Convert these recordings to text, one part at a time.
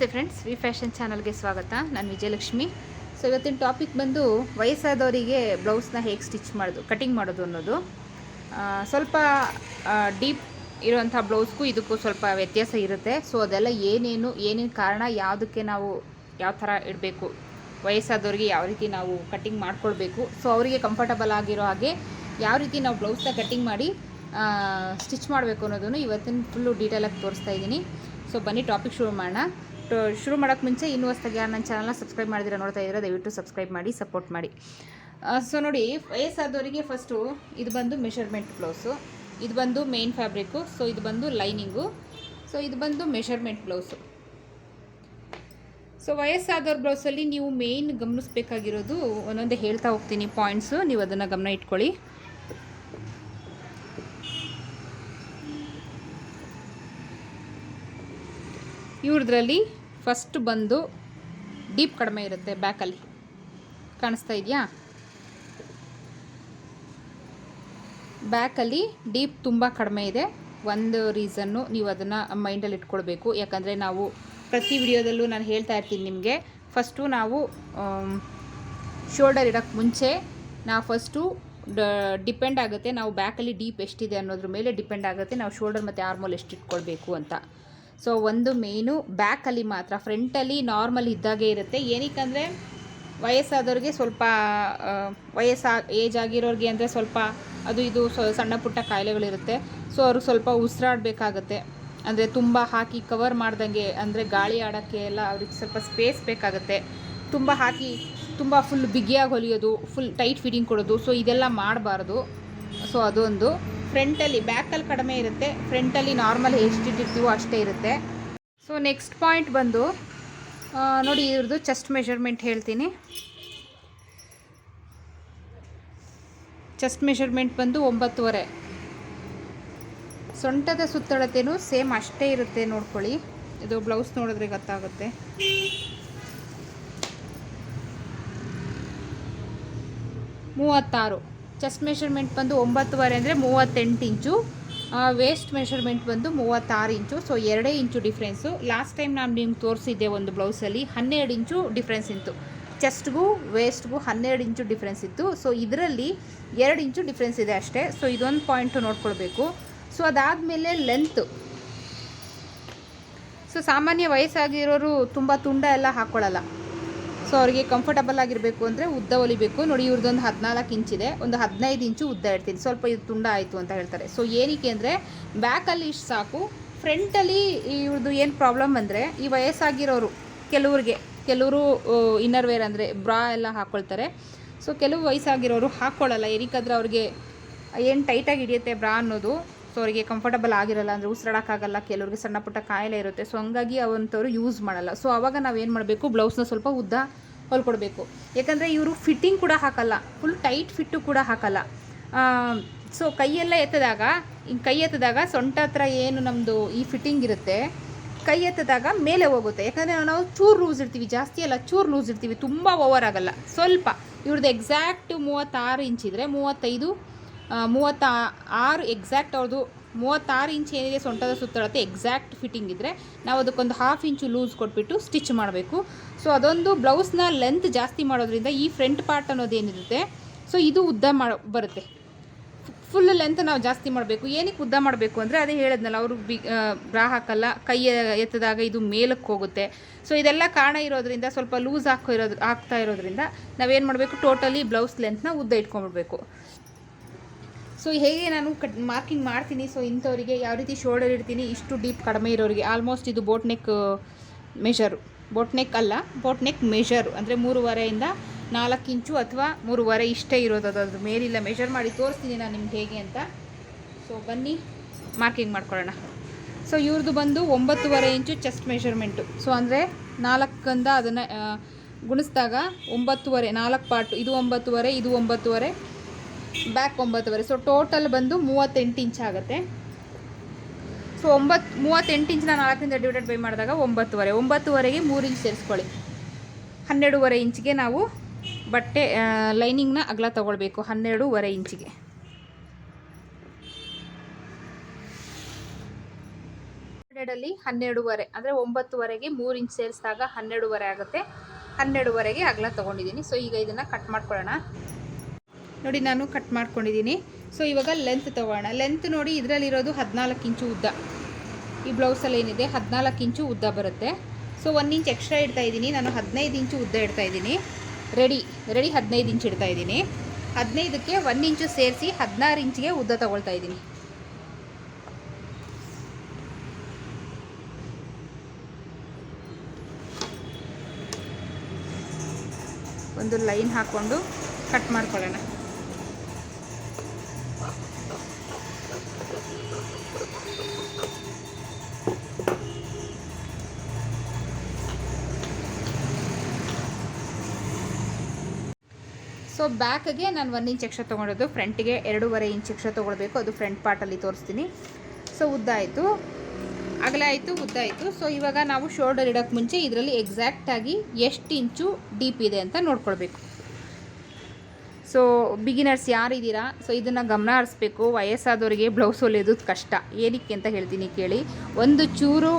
ನಮಸ್ತೆ friends V fashion ಚಾನಲ್ಗೆ ಸ್ವಾಗತ. ನಾನು ವಿಜಯಲಕ್ಷ್ಮಿ. ಸೊ ಇವತ್ತಿನ ಟಾಪಿಕ್ ಬಂದು ವಯಸ್ಸಾದವರಿಗೆ ಬ್ಲೌಸ್ನ ಹೇಗೆ ಸ್ಟಿಚ್ ಮಾಡೋದು ಕಟಿಂಗ್ ಮಾಡೋದು ಅನ್ನೋದು. ಸ್ವಲ್ಪ ಡೀಪ್ ಇರುವಂಥ ಬ್ಲೌಸ್ಗೂ ಇದಕ್ಕೂ ಸ್ವಲ್ಪ ವ್ಯತ್ಯಾಸ ಇರುತ್ತೆ. ಸೊ ಅದೆಲ್ಲ ಏನೇನು ಏನೇನು ಕಾರಣ, ಯಾವುದಕ್ಕೆ ನಾವು ಯಾವ ಥರ ಇಡಬೇಕು, ವಯಸ್ಸಾದವ್ರಿಗೆ ಯಾವ ರೀತಿ ನಾವು ಕಟಿಂಗ್ ಮಾಡ್ಕೊಳ್ಬೇಕು. ಸೊ ಅವರಿಗೆ ಕಂಫರ್ಟಬಲ್ ಆಗಿರೋ ಹಾಗೆ ಯಾವ ರೀತಿ ನಾವು ಬ್ಲೌಸ್ನ ಕಟಿಂಗ್ ಮಾಡಿ ಸ್ಟಿಚ್ ಮಾಡಬೇಕು ಅನ್ನೋದನ್ನು ಇವತ್ತಿನ ಫುಲ್ಲು ಡೀಟೇಲಾಗಿ ತೋರಿಸ್ತಾ ಇದ್ದೀನಿ. ಸೊ ಬನ್ನಿ ಟಾಪಿಕ್ ಶುರು ಮಾಡೋಣ. ಟೊ- ಶುರು ಮಾಡೋಕ್ಕೆ ಮುಂಚೆ ಇನ್ನೂ ಹೊಸ್ತಾಗಿ ಯಾರು ನನ್ನ ಚಾನಲ್ನ ಸಬ್ಸ್ಕ್ರೈಬ್ ಮಾಡಿದ್ರೆ ನೋಡ್ತಾ ಇದ್ದೀರಾ ದಯವಿಟ್ಟು ಸಬ್ಸ್ಕ್ರೈಬ್ ಮಾಡಿ ಸಪೋರ್ಟ್ ಮಾಡಿ. ಸೊ ನೋಡಿ, ವಯಸ್ಸಾದವರಿಗೆ ಫಸ್ಟು ಇದು ಬಂದು ಮೆಷರ್ಮೆಂಟ್ ಬ್ಲೌಸು ಇದು ಬಂದು ಮೇನ್ ಫ್ಯಾಬ್ರಿಕ್ಕು ಸೊ ಇದು ಬಂದು ಲೈನಿಂಗು ಸೊ ಇದು ಬಂದು ಮೆಷರ್ಮೆಂಟ್ ಬ್ಲೌಸು ಸೊ ವಯಸ್ಸಾದವ್ರ ಬ್ಲೌಸಲ್ಲಿ ನೀವು ಮೇಯ್ನ್ ಗಮನಿಸ್ಬೇಕಾಗಿರೋದು ಒಂದೊಂದೇ ಹೇಳ್ತಾ ಹೋಗ್ತೀನಿ ಪಾಯಿಂಟ್ಸು ನೀವು ಅದನ್ನು ಗಮನ ಇಟ್ಕೊಳ್ಳಿ. ಇವ್ರದ್ರಲ್ಲಿ ಫಸ್ಟ್ ಬಂದು ಡೀಪ್ ಕಡಿಮೆ ಇರುತ್ತೆ ಬ್ಯಾಕಲ್ಲಿ ಕಾಣಿಸ್ತಾ ಇದೆಯಾ? ಬ್ಯಾಕಲ್ಲಿ ಡೀಪ್ ತುಂಬ ಕಡಿಮೆ ಇದೆ. ಒಂದು ರೀಸನ್ನು ನೀವು ಅದನ್ನು ಮೈಂಡಲ್ಲಿ ಇಟ್ಕೊಳ್ಬೇಕು. ಯಾಕಂದರೆ ನಾವು ಪ್ರತಿ ವಿಡಿಯೋದಲ್ಲೂ ನಾನು ಹೇಳ್ತಾ ಇರ್ತೀನಿ ನಿಮಗೆ. ಫಸ್ಟು ನಾವು ಶೋಲ್ಡರ್ ಇಡೋಕ್ಕೆ ಮುಂಚೆ ನಾವು ಫಸ್ಟು ಡಿಪೆಂಡ್ ಆಗುತ್ತೆ. ನಾವು ಬ್ಯಾಕಲ್ಲಿ ಡೀಪ್ ಎಷ್ಟಿದೆ ಅನ್ನೋದ್ರ ಮೇಲೆ ಡಿಪೆಂಡ್ ಆಗುತ್ತೆ. ನಾವು ಶೋಲ್ಡರ್ ಮತ್ತು ಆರ್ಮೋಲ್ ಎಷ್ಟು ಇಟ್ಕೊಳ್ಬೇಕು ಅಂತ. ಸೊ ಒಂದು ಮೇನು ಬ್ಯಾಕಲ್ಲಿ ಮಾತ್ರ ಫ್ರಂಟಲ್ಲಿ ನಾರ್ಮಲ್ ಇದ್ದಾಗೆ ಇರುತ್ತೆ. ಏನಕ್ಕಂದರೆ, ವಯಸ್ಸಾದವ್ರಿಗೆ ಸ್ವಲ್ಪ ವಯಸ್ಸಾ ಏಜ್ ಆಗಿರೋರಿಗೆ ಅಂದರೆ ಸ್ವಲ್ಪ ಅದು ಇದು ಸಣ್ಣ ಪುಟ್ಟ ಕಾಯಿಲೆಗಳಿರುತ್ತೆ. ಸೊ ಅವ್ರಿಗೆ ಸ್ವಲ್ಪ ಉಸಿರಾಡಬೇಕಾಗತ್ತೆ. ಅಂದರೆ ತುಂಬ ಹಾಕಿ ಕವರ್ ಮಾಡ್ದಂಗೆ, ಅಂದರೆ ಗಾಳಿ ಆಡೋಕ್ಕೆ ಎಲ್ಲ ಅವ್ರಿಗೆ ಸ್ವಲ್ಪ ಸ್ಪೇಸ್ ಬೇಕಾಗುತ್ತೆ. ತುಂಬ ಹಾಕಿ, ತುಂಬ ಫುಲ್ ಬಿಗಿಯಾಗಿ ಹೊಲಿಯೋದು ಫುಲ್ ಟೈಟ್ ಫಿಟ್ಟಿಂಗ್ ಕೊಡೋದು. ಸೊ ಇದೆಲ್ಲ ಮಾಡಬಾರ್ದು. ಸೊ ಅದೊಂದು. ಫ್ರಂಟಲ್ಲಿ, ಬ್ಯಾಕಲ್ಲಿ ಕಡಿಮೆ ಇರುತ್ತೆ, ಫ್ರಂಟಲ್ಲಿ ನಾರ್ಮಲ್ ಎಷ್ಟಿಟ್ಟಿರ್ತೀವೋ ಅಷ್ಟೇ ಇರುತ್ತೆ. ಸೊ ನೆಕ್ಸ್ಟ್ ಪಾಯಿಂಟ್ ಬಂದು ನೋಡಿ ಇವ್ರದ್ದು ಚೆಸ್ಟ್ ಮೆಷರ್ಮೆಂಟ್ ಹೇಳ್ತೀನಿ. ಚೆಸ್ಟ್ ಮೆಷರ್ಮೆಂಟ್ ಬಂದು ಒಂಬತ್ತುವರೆ. ಸೊಂಟದ ಸುತ್ತಳತೆಯೂ ಸೇಮ್ ಅಷ್ಟೇ ಇರುತ್ತೆ ನೋಡ್ಕೊಳ್ಳಿ. ಇದು ಬ್ಲೌಸ್ ನೋಡಿದ್ರೆ ಗೊತ್ತಾಗುತ್ತೆ. ಮೂವತ್ತಾರು. ಚೆಸ್ಟ್ ಮೆಷರ್ಮೆಂಟ್ ಬಂದು ಒಂಬತ್ತುವರೆ ಅಂದರೆ ಮೂವತ್ತೆಂಟು ಇಂಚು ವೇಸ್ಟ್ ಮೆಷರ್ಮೆಂಟ್ ಬಂದು ಮೂವತ್ತಾರು ಇಂಚು ಸೊ ಎರಡೇ ಇಂಚು ಡಿಫ್ರೆನ್ಸು ಲಾಸ್ಟ್ ಟೈಮ್ ನಾನು ನಿಮ್ಗೆ ತೋರಿಸಿದ್ದೆ ಒಂದು ಬ್ಲೌಸಲ್ಲಿ ಹನ್ನೆರಡು ಇಂಚು ಡಿಫ್ರೆನ್ಸ್ ಇತ್ತು. ಚೆಸ್ಟ್ಗೂ ವೇಸ್ಟ್ಗೂ ಹನ್ನೆರಡು ಇಂಚು ಡಿಫ್ರೆನ್ಸ್ ಇತ್ತು. ಸೊ ಇದರಲ್ಲಿ ಎರಡು ಇಂಚು ಡಿಫ್ರೆನ್ಸ್ ಇದೆ ಅಷ್ಟೇ. ಸೊ ಇದೊಂದು ಪಾಯಿಂಟು ನೋಡ್ಕೊಳ್ಬೇಕು. ಸೊ ಅದಾದಮೇಲೆ ಲೆಂತ್ ಸೊ ಸಾಮಾನ್ಯ ವಯಸ್ಸಾಗಿರೋರು ತುಂಬ ತುಂಡ ಎಲ್ಲ ಹಾಕ್ಕೊಳ್ಳಲ್ಲ ಸೊ ಅವರಿಗೆ ಕಂಫರ್ಟಬಲ್ ಆಗಿರಬೇಕು ಅಂದರೆ ಉದ್ದ ಹೊಲಿಬೇಕು ನೋಡಿ, ಇವ್ರದ್ದೊಂದು ಹದಿನಾಲ್ಕು ಇಂಚಿದೆ ಒಂದು ಹದಿನೈದು ಇಂಚು ಉದ್ದ ಇಡ್ತೀನಿ. ಸ್ವಲ್ಪ ಇದು ತುಂಡ ಆಯಿತು ಅಂತ ಹೇಳ್ತಾರೆ. ಸೊ ಏನಕ್ಕೆ ಅಂದರೆ ಬ್ಯಾಕಲ್ಲಿ ಇಷ್ಟು ಸಾಕು. ಫ್ರಂಟಲ್ಲಿ ಇವ್ರದ್ದು ಏನು ಪ್ರಾಬ್ಲಮ್ ಅಂದರೆ ಈ ವಯಸ್ಸಾಗಿರೋರು, ಕೆಲವ್ರಿಗೆ, ಕೆಲವರು ಇನ್ನರ್ ವೇರ್ ಅಂದರೆ ಬ್ರಾ ಎಲ್ಲ ಹಾಕ್ಕೊಳ್ತಾರೆ ಸೊ ಕೆಲವು ವಯಸ್ಸಾಗಿರೋರು ಹಾಕ್ಕೊಳ್ಳಲ್ಲ ಏನಕ್ಕಾದ್ರೆ ಅವ್ರಿಗೆ ಏನು ಟೈಟಾಗಿ ಹಿಡಿಯುತ್ತೆ ಬ್ರಾ ಅನ್ನೋದು. ಸೊ ಅವರಿಗೆ ಕಂಫರ್ಟಬಲ್ ಆಗಿರಲ್ಲ ಅಂದರೆ ಉಸಿರಾಡೋಕ್ಕಾಗಲ್ಲ, ಕೆಲವರಿಗೆ ಸಣ್ಣ ಪುಟ್ಟ ಕಾಯಿಲೆ ಇರುತ್ತೆ. ಸೊ ಹಂಗಾಗಿ ಅವಂಥವ್ರು ಯೂಸ್ ಮಾಡಲ್ಲ. ಸೊ ಅವಾಗ ಏನು ಮಾಡಬೇಕು? ಬ್ಲೌಸ್ನ ಸ್ವಲ್ಪ ಉದ್ದ ಹೊಲ್ಕೊಡ್ಬೇಕು ಯಾಕಂದರೆ ಇವರು ಫಿಟ್ಟಿಂಗ್ ಕೂಡ ಹಾಕಲ್ಲ. ಫುಲ್ ಟೈಟ್ ಫಿಟ್ಟು ಕೂಡ ಹಾಕಲ್ಲ. ಸೊ ಕೈಯೆಲ್ಲ ಎತ್ತದಾಗ ಹಿಂಗೆ ಕೈ ಎತ್ತದಾಗ ಸೊಂಟ ಹತ್ರ ಏನು ನಮ್ಮದು ಈ ಫಿಟ್ಟಿಂಗ್ ಇರುತ್ತೆ, ಕೈ ಎತ್ತದಾಗ ಮೇಲೆ ಹೋಗುತ್ತೆ. ಯಾಕಂದರೆ ನಾವು ಚೂರು ಲೂಸ್ ಇರ್ತೀವಿ, ಜಾಸ್ತಿ ಅಲ್ಲ, ಚೂರು ಲೂಸ್ ಇರ್ತೀವಿ, ತುಂಬ ಓವರ್ ಆಗಲ್ಲ. ಸ್ವಲ್ಪ. ಇವ್ರದ್ದು ಎಕ್ಸಾಕ್ಟ್ ಮೂವತ್ತಾರು ಇಂಚಿದ್ರೆ ಮೂವತ್ತೈದು ಮೂವತ್ತ ಆರು ಎಕ್ಸಾಕ್ಟ್ ಅವ್ರದ್ದು ಮೂವತ್ತಾರು ಇಂಚ್ ಏನಿದೆ ಸೊಂಟದ ಸುತ್ತಳತೆ ಎಕ್ಸಾಕ್ಟ್ ಫಿಟ್ಟಿಂಗ್ ಇದ್ದರೆ ನಾವು ಅದಕ್ಕೊಂದು ಹಾಫ್ ಇಂಚು ಲೂಸ್ ಕೊಟ್ಬಿಟ್ಟು ಸ್ಟಿಚ್ ಮಾಡಬೇಕು. ಸೊ ಅದೊಂದು ಬ್ಲೌಸ್ನ ಲೆಂತ್ ಜಾಸ್ತಿ ಮಾಡೋದ್ರಿಂದ ಈ ಫ್ರಂಟ್ ಪಾರ್ಟ್ ಅನ್ನೋದೇನಿರುತ್ತೆ ಸೊ ಇದು ಉದ್ದ ಮಾಡ, ಬರುತ್ತೆ. ಫುಲ್ ಲೆಂತ್ ನಾವು ಜಾಸ್ತಿ ಮಾಡಬೇಕು. ಏನಕ್ಕೆ ಉದ್ದ ಮಾಡಬೇಕು ಅಂದರೆ ಅದೇ ಹೇಳಿದ್ನಲ್ಲ, ಅವರು ಬಿ ಬ್ರಾ ಹಾಕಲ್ಲ ಕೈ ಎತ್ತದಾಗ ಇದು ಮೇಲಕ್ಕೆ ಹೋಗುತ್ತೆ. ಸೊ ಇದೆಲ್ಲ ಕಾರಣ ಇರೋದ್ರಿಂದ, ಸ್ವಲ್ಪ ಲೂಸ್ ಹಾಕೋ ಇರೋದು ಆಗ್ತಾ ಇರೋದ್ರಿಂದ ನಾವೇನು ಮಾಡಬೇಕು? ಟೋಟಲಿ ಬ್ಲೌಸ್ ಲೆಂತ್ನ ಉದ್ದ ಇಟ್ಕೊಂಡ್ಬಿಡ್ಬೇಕು. ಸೊ ಹೇಗೆ ನಾನು ಕಟ್ ಮಾರ್ಕಿಂಗ್ ಮಾಡ್ತೀನಿ? ಸೊ ಇಂಥವರಿಗೆ ಯಾವ ರೀತಿ ಶೋಲ್ಡರ್ ಇಡ್ತೀನಿ? ಇಷ್ಟು ಡೀಪ್ ಕಡಿಮೆ ಇರೋರಿಗೆ. ಆಲ್ಮೋಸ್ಟ್ ಇದು boat neck measure boat neck ಅಲ್ಲ ಬೋಟ್ ನೆಕ್ ಮೆಷರು ಅಂದರೆ ಮೂರುವರೆಯಿಂದ ನಾಲ್ಕು ಇಂಚು ಅಥವಾ ಮೂರುವರೆ ಇಷ್ಟೇ ಇರೋದು ಅದು. ಮೇಲಿಲ್ಲ ಮೆಷರ್ ಮಾಡಿ ತೋರಿಸ್ತೀನಿ ನಾನು ನಿಮ್ಗೆ ಹೇಗೆ ಅಂತ. ಸೊ ಬನ್ನಿ ಮಾರ್ಕಿಂಗ್ ಮಾಡ್ಕೊಳ್ಳೋಣ. ಸೊ ಇವ್ರದ್ದು ಬಂದು ಒಂಬತ್ತುವರೆ ಇಂಚು ಚೆಸ್ಟ್ ಮೆಷರ್ಮೆಂಟು ಸೊ ಅಂದರೆ ನಾಲ್ಕಂದ ಅದನ್ನು ಗುಣಿಸಿದಾಗ ಒಂಬತ್ತುವರೆ, ನಾಲ್ಕು ಪಾರ್ಟು ಇದು ಒಂಬತ್ತುವರೆ ಇದು ಒಂಬತ್ತುವರೆ. ಬ್ಯಾಕ್ ಒಂಬತ್ತುವರೆ. ಸೊ ಟೋಟಲ್ ಬಂದು ಮೂವತ್ತೆಂಟು ಇಂಚ್ ಆಗುತ್ತೆ. ಸೊ ಒಂಬತ್ತು ಮೂವತ್ತೆಂಟು ಇಂಚ್ನ ನಾಲ್ಕರಿಂದ ಡಿವೈಡೆಡ್ ಬೈ ಮಾಡಿದಾಗ ಒಂಬತ್ತುವರೆ. ಒಂಬತ್ತುವರೆಗೆ ಮೂರು ಇಂಚ್ ಸೇರಿಸ್ಕೊಳ್ಳಿ. ಹನ್ನೆರಡೂವರೆ ಇಂಚಿಗೆ ನಾವು ಬಟ್ಟೆ ಲೈನಿಂಗ್ನ ಅಗಲ ತೊಗೊಳ್ಬೇಕು. ಹನ್ನೆರಡೂವರೆ ಇಂಚಿಗೆ. ಹನ್ನೆರಡಲ್ಲಿ ಹನ್ನೆರಡೂವರೆ. ಅಂದರೆ ಒಂಬತ್ತುವರೆಗೆ ಮೂರು ಇಂಚ್ ಸೇರಿಸಿದಾಗ ಹನ್ನೆರಡುವರೆ ಆಗುತ್ತೆ. ಹನ್ನೆರಡುವರೆಗೆ ಅಗಲ ತೊಗೊಂಡಿದ್ದೀನಿ. ಸೊ ಈಗ ಇದನ್ನು ಕಟ್ ಮಾಡ್ಕೊಳ್ಳೋಣ. ನೋಡಿ ನಾನು ಕಟ್ ಮಾಡ್ಕೊಂಡಿದ್ದೀನಿ ಸೊ ಇವಾಗ ಲೆಂತ್ ತೊಗೋಣ. ಲೆಂತ್ ನೋಡಿ ಇದರಲ್ಲಿರೋದು ಹದಿನಾಲ್ಕು ಇಂಚು ಉದ್ದ. ಈ ಬ್ಲೌಸಲ್ಲಿ ಏನಿದೆ? ಹದಿನಾಲ್ಕು ಇಂಚು ಉದ್ದ ಬರುತ್ತೆ. ಸೊ ಒಂದು ಇಂಚ್ ಎಕ್ಸ್ಟ್ರಾ ಇಡ್ತಾ ಇದ್ದೀನಿ ನಾನು ಹದಿನೈದು ಇಂಚು ಉದ್ದ ಇಡ್ತಾ ಇದ್ದೀನಿ ರೆಡಿ ರೆಡಿ ಹದಿನೈದು ಇಂಚ್ ಇಡ್ತಾ ಇದ್ದೀನಿ ಹದಿನೈದಕ್ಕೆ ಒಂದು ಇಂಚು ಸೇರಿಸಿ ಹದಿನಾರು ಇಂಚಿಗೆ ಉದ್ದ ತೊಗೊಳ್ತಾ ಇದ್ದೀನಿ ಒಂದು ಲೈನ್ ಹಾಕ್ಕೊಂಡು ಕಟ್ ಮಾಡ್ಕೊಳ್ಳೋಣ. ಸೊ ಬ್ಯಾಕ್ಗೆ ನಾನು ಒಂದು ಇಂಚ್ ಎಕ್ಸ್ಟ್ರಾ ತೊಗೊಂಡಿದ್ದು ಫ್ರಂಟಿಗೆ ಎರಡೂವರೆ ಇಂಚ್ ಎಕ್ಸ್ಟ್ರಾ ತೊಗೊಳ್ಬೇಕು. ಅದು ಫ್ರಂಟ್ ಪಾರ್ಟಲ್ಲಿ ತೋರಿಸ್ತೀನಿ. ಸೊ ಉದ್ದ ಆಯಿತು. ಅಗಲ ಆಯಿತು, ಉದ್ದ ಆಯಿತು. ಸೊ ಇವಾಗ ನಾವು ಶೋಲ್ಡರ್ ಇಡೋಕ್ಕೆ ಮುಂಚೆ ಇದರಲ್ಲಿ ಎಕ್ಸಾಕ್ಟಾಗಿ ಎಷ್ಟು ಇಂಚು ಡೀಪ್ ಇದೆ ಅಂತ ನೋಡ್ಕೊಳ್ಬೇಕು. ಸೊ ಬಿಗಿನರ್ಸ್ ಯಾರಿದ್ದೀರಾ ಸೊ ಇದನ್ನು ಗಮನ ಹರಿಸ್ಬೇಕು. ವಯಸ್ಸಾದವರಿಗೆ ಬ್ಲೌಸ್ ಹೊಲಿಯೋದು ಕಷ್ಟ. ಏನಕ್ಕೆ ಅಂತ ಹೇಳ್ತೀನಿ ಕೇಳಿ. ಒಂದು ಚೂರು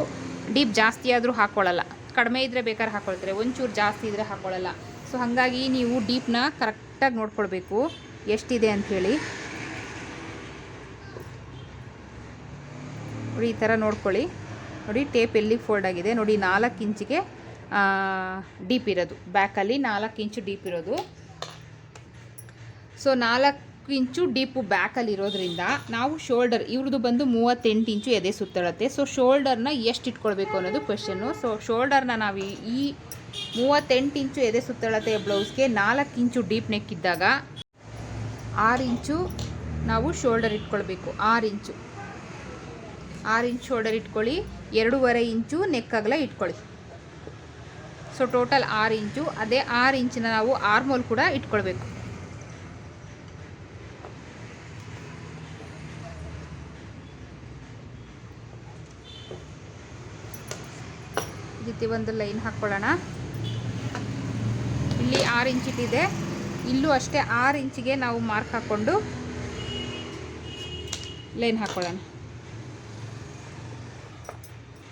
ಡೀಪ್ ಜಾಸ್ತಿ ಆದರೂ ಹಾಕ್ಕೊಳ್ಳಲ್ಲ ಕಡಿಮೆ ಇದ್ದರೆ ಬೇಕಾದ್ರೆ ಹಾಕ್ಕೊಳ್ತಾರೆ ಒಂಚೂರು ಚೂರು ಜಾಸ್ತಿ ಇದ್ದರೆ ಹಾಕ್ಕೊಳ್ಳಲ್ಲ ಸೊ ಹಾಗಾಗಿ ನೀವು ಡೀಪ್ನ ಕರೆಕ್ಟಾಗಿ ನೋಡ್ಕೊಳ್ಬೇಕು. ಎಷ್ಟಿದೆ ಅಂಥೇಳಿ ನೋಡಿ, ಈ ಥರ ನೋಡ್ಕೊಳ್ಳಿ. ನೋಡಿ, ಟೇಪ್ ಎಲ್ಲಿ ಫೋಲ್ಡ್ ಆಗಿದೆ. ನೋಡಿ, ನಾಲ್ಕು ಇಂಚಿಗೆ ಡೀಪ್ ಇರೋದು. ಬ್ಯಾಕಲ್ಲಿ ನಾಲ್ಕು ಇಂಚು ಡೀಪ್ ಇರೋದು. ಸೊ ನಾಲ್ಕು ಇಂಚು ಡೀಪು ಬ್ಯಾಕಲ್ಲಿ ಇರೋದ್ರಿಂದ ನಾವು ಶೋಲ್ಡರ್, ಇವ್ರದ್ದು ಬಂದು ಮೂವತ್ತೆಂಟು ಇಂಚು ಎದೆ ಸುತ್ತಳತ್ತೆ. ಸೊ ಶೋಲ್ಡರ್ನ ಎಷ್ಟು ಇಟ್ಕೊಳ್ಬೇಕು ಅನ್ನೋದು ಕ್ವೆಶನ್ನು ಸೊ ಶೋಲ್ಡರ್ನ ನಾವು ಈ- ಮೂವತ್ತೆಂಟು ಇಂಚು ಎದೆ ಸುತ್ತಳತೆಯ ಬ್ಲೌಸ್ಗೆ ನಾಲ್ಕು ಇಂಚು ಡೀಪ್ ನೆಕ್ ಇದ್ದಾಗ ಆರು ಇಂಚು ನಾವು ಶೋಲ್ಡರ್ ಇಟ್ಕೊಳ್ಬೇಕು. ಆರು ಇಂಚು. ಆರು ಇಂಚ್ ಶೋಲ್ಡರ್ ಇಟ್ಕೊಳ್ಳಿ. ಎರಡೂವರೆ ಇಂಚು ನೆಕ್ ಅಗಲ ಇಟ್ಕೊಳ್ಳಿ. ಸೊ ಟೋಟಲ್ ಆರು ಇಂಚು. ಅದೇ ಆರು ಇಂಚಿನ ನಾವು ಆರ್ಮೋಲ್ ಕೂಡ ಇಟ್ಕೊಳ್ಬೇಕು. ಒಂದು ಲೈನ್ ಹಾಕ್ಕೊಳ್ಳೋಣ. ಇಲ್ಲಿ ಆರು ಇಂಚ್ ಇಟ್ಟಿದೆ ಇಲ್ಲೂ ಅಷ್ಟೇ ಆರು ಇಂಚಿಗೆ ನಾವು ಮಾರ್ಕ್ ಹಾಕ್ಕೊಂಡು ಲೈನ್ ಹಾಕ್ಕೊಳ್ಳೋಣ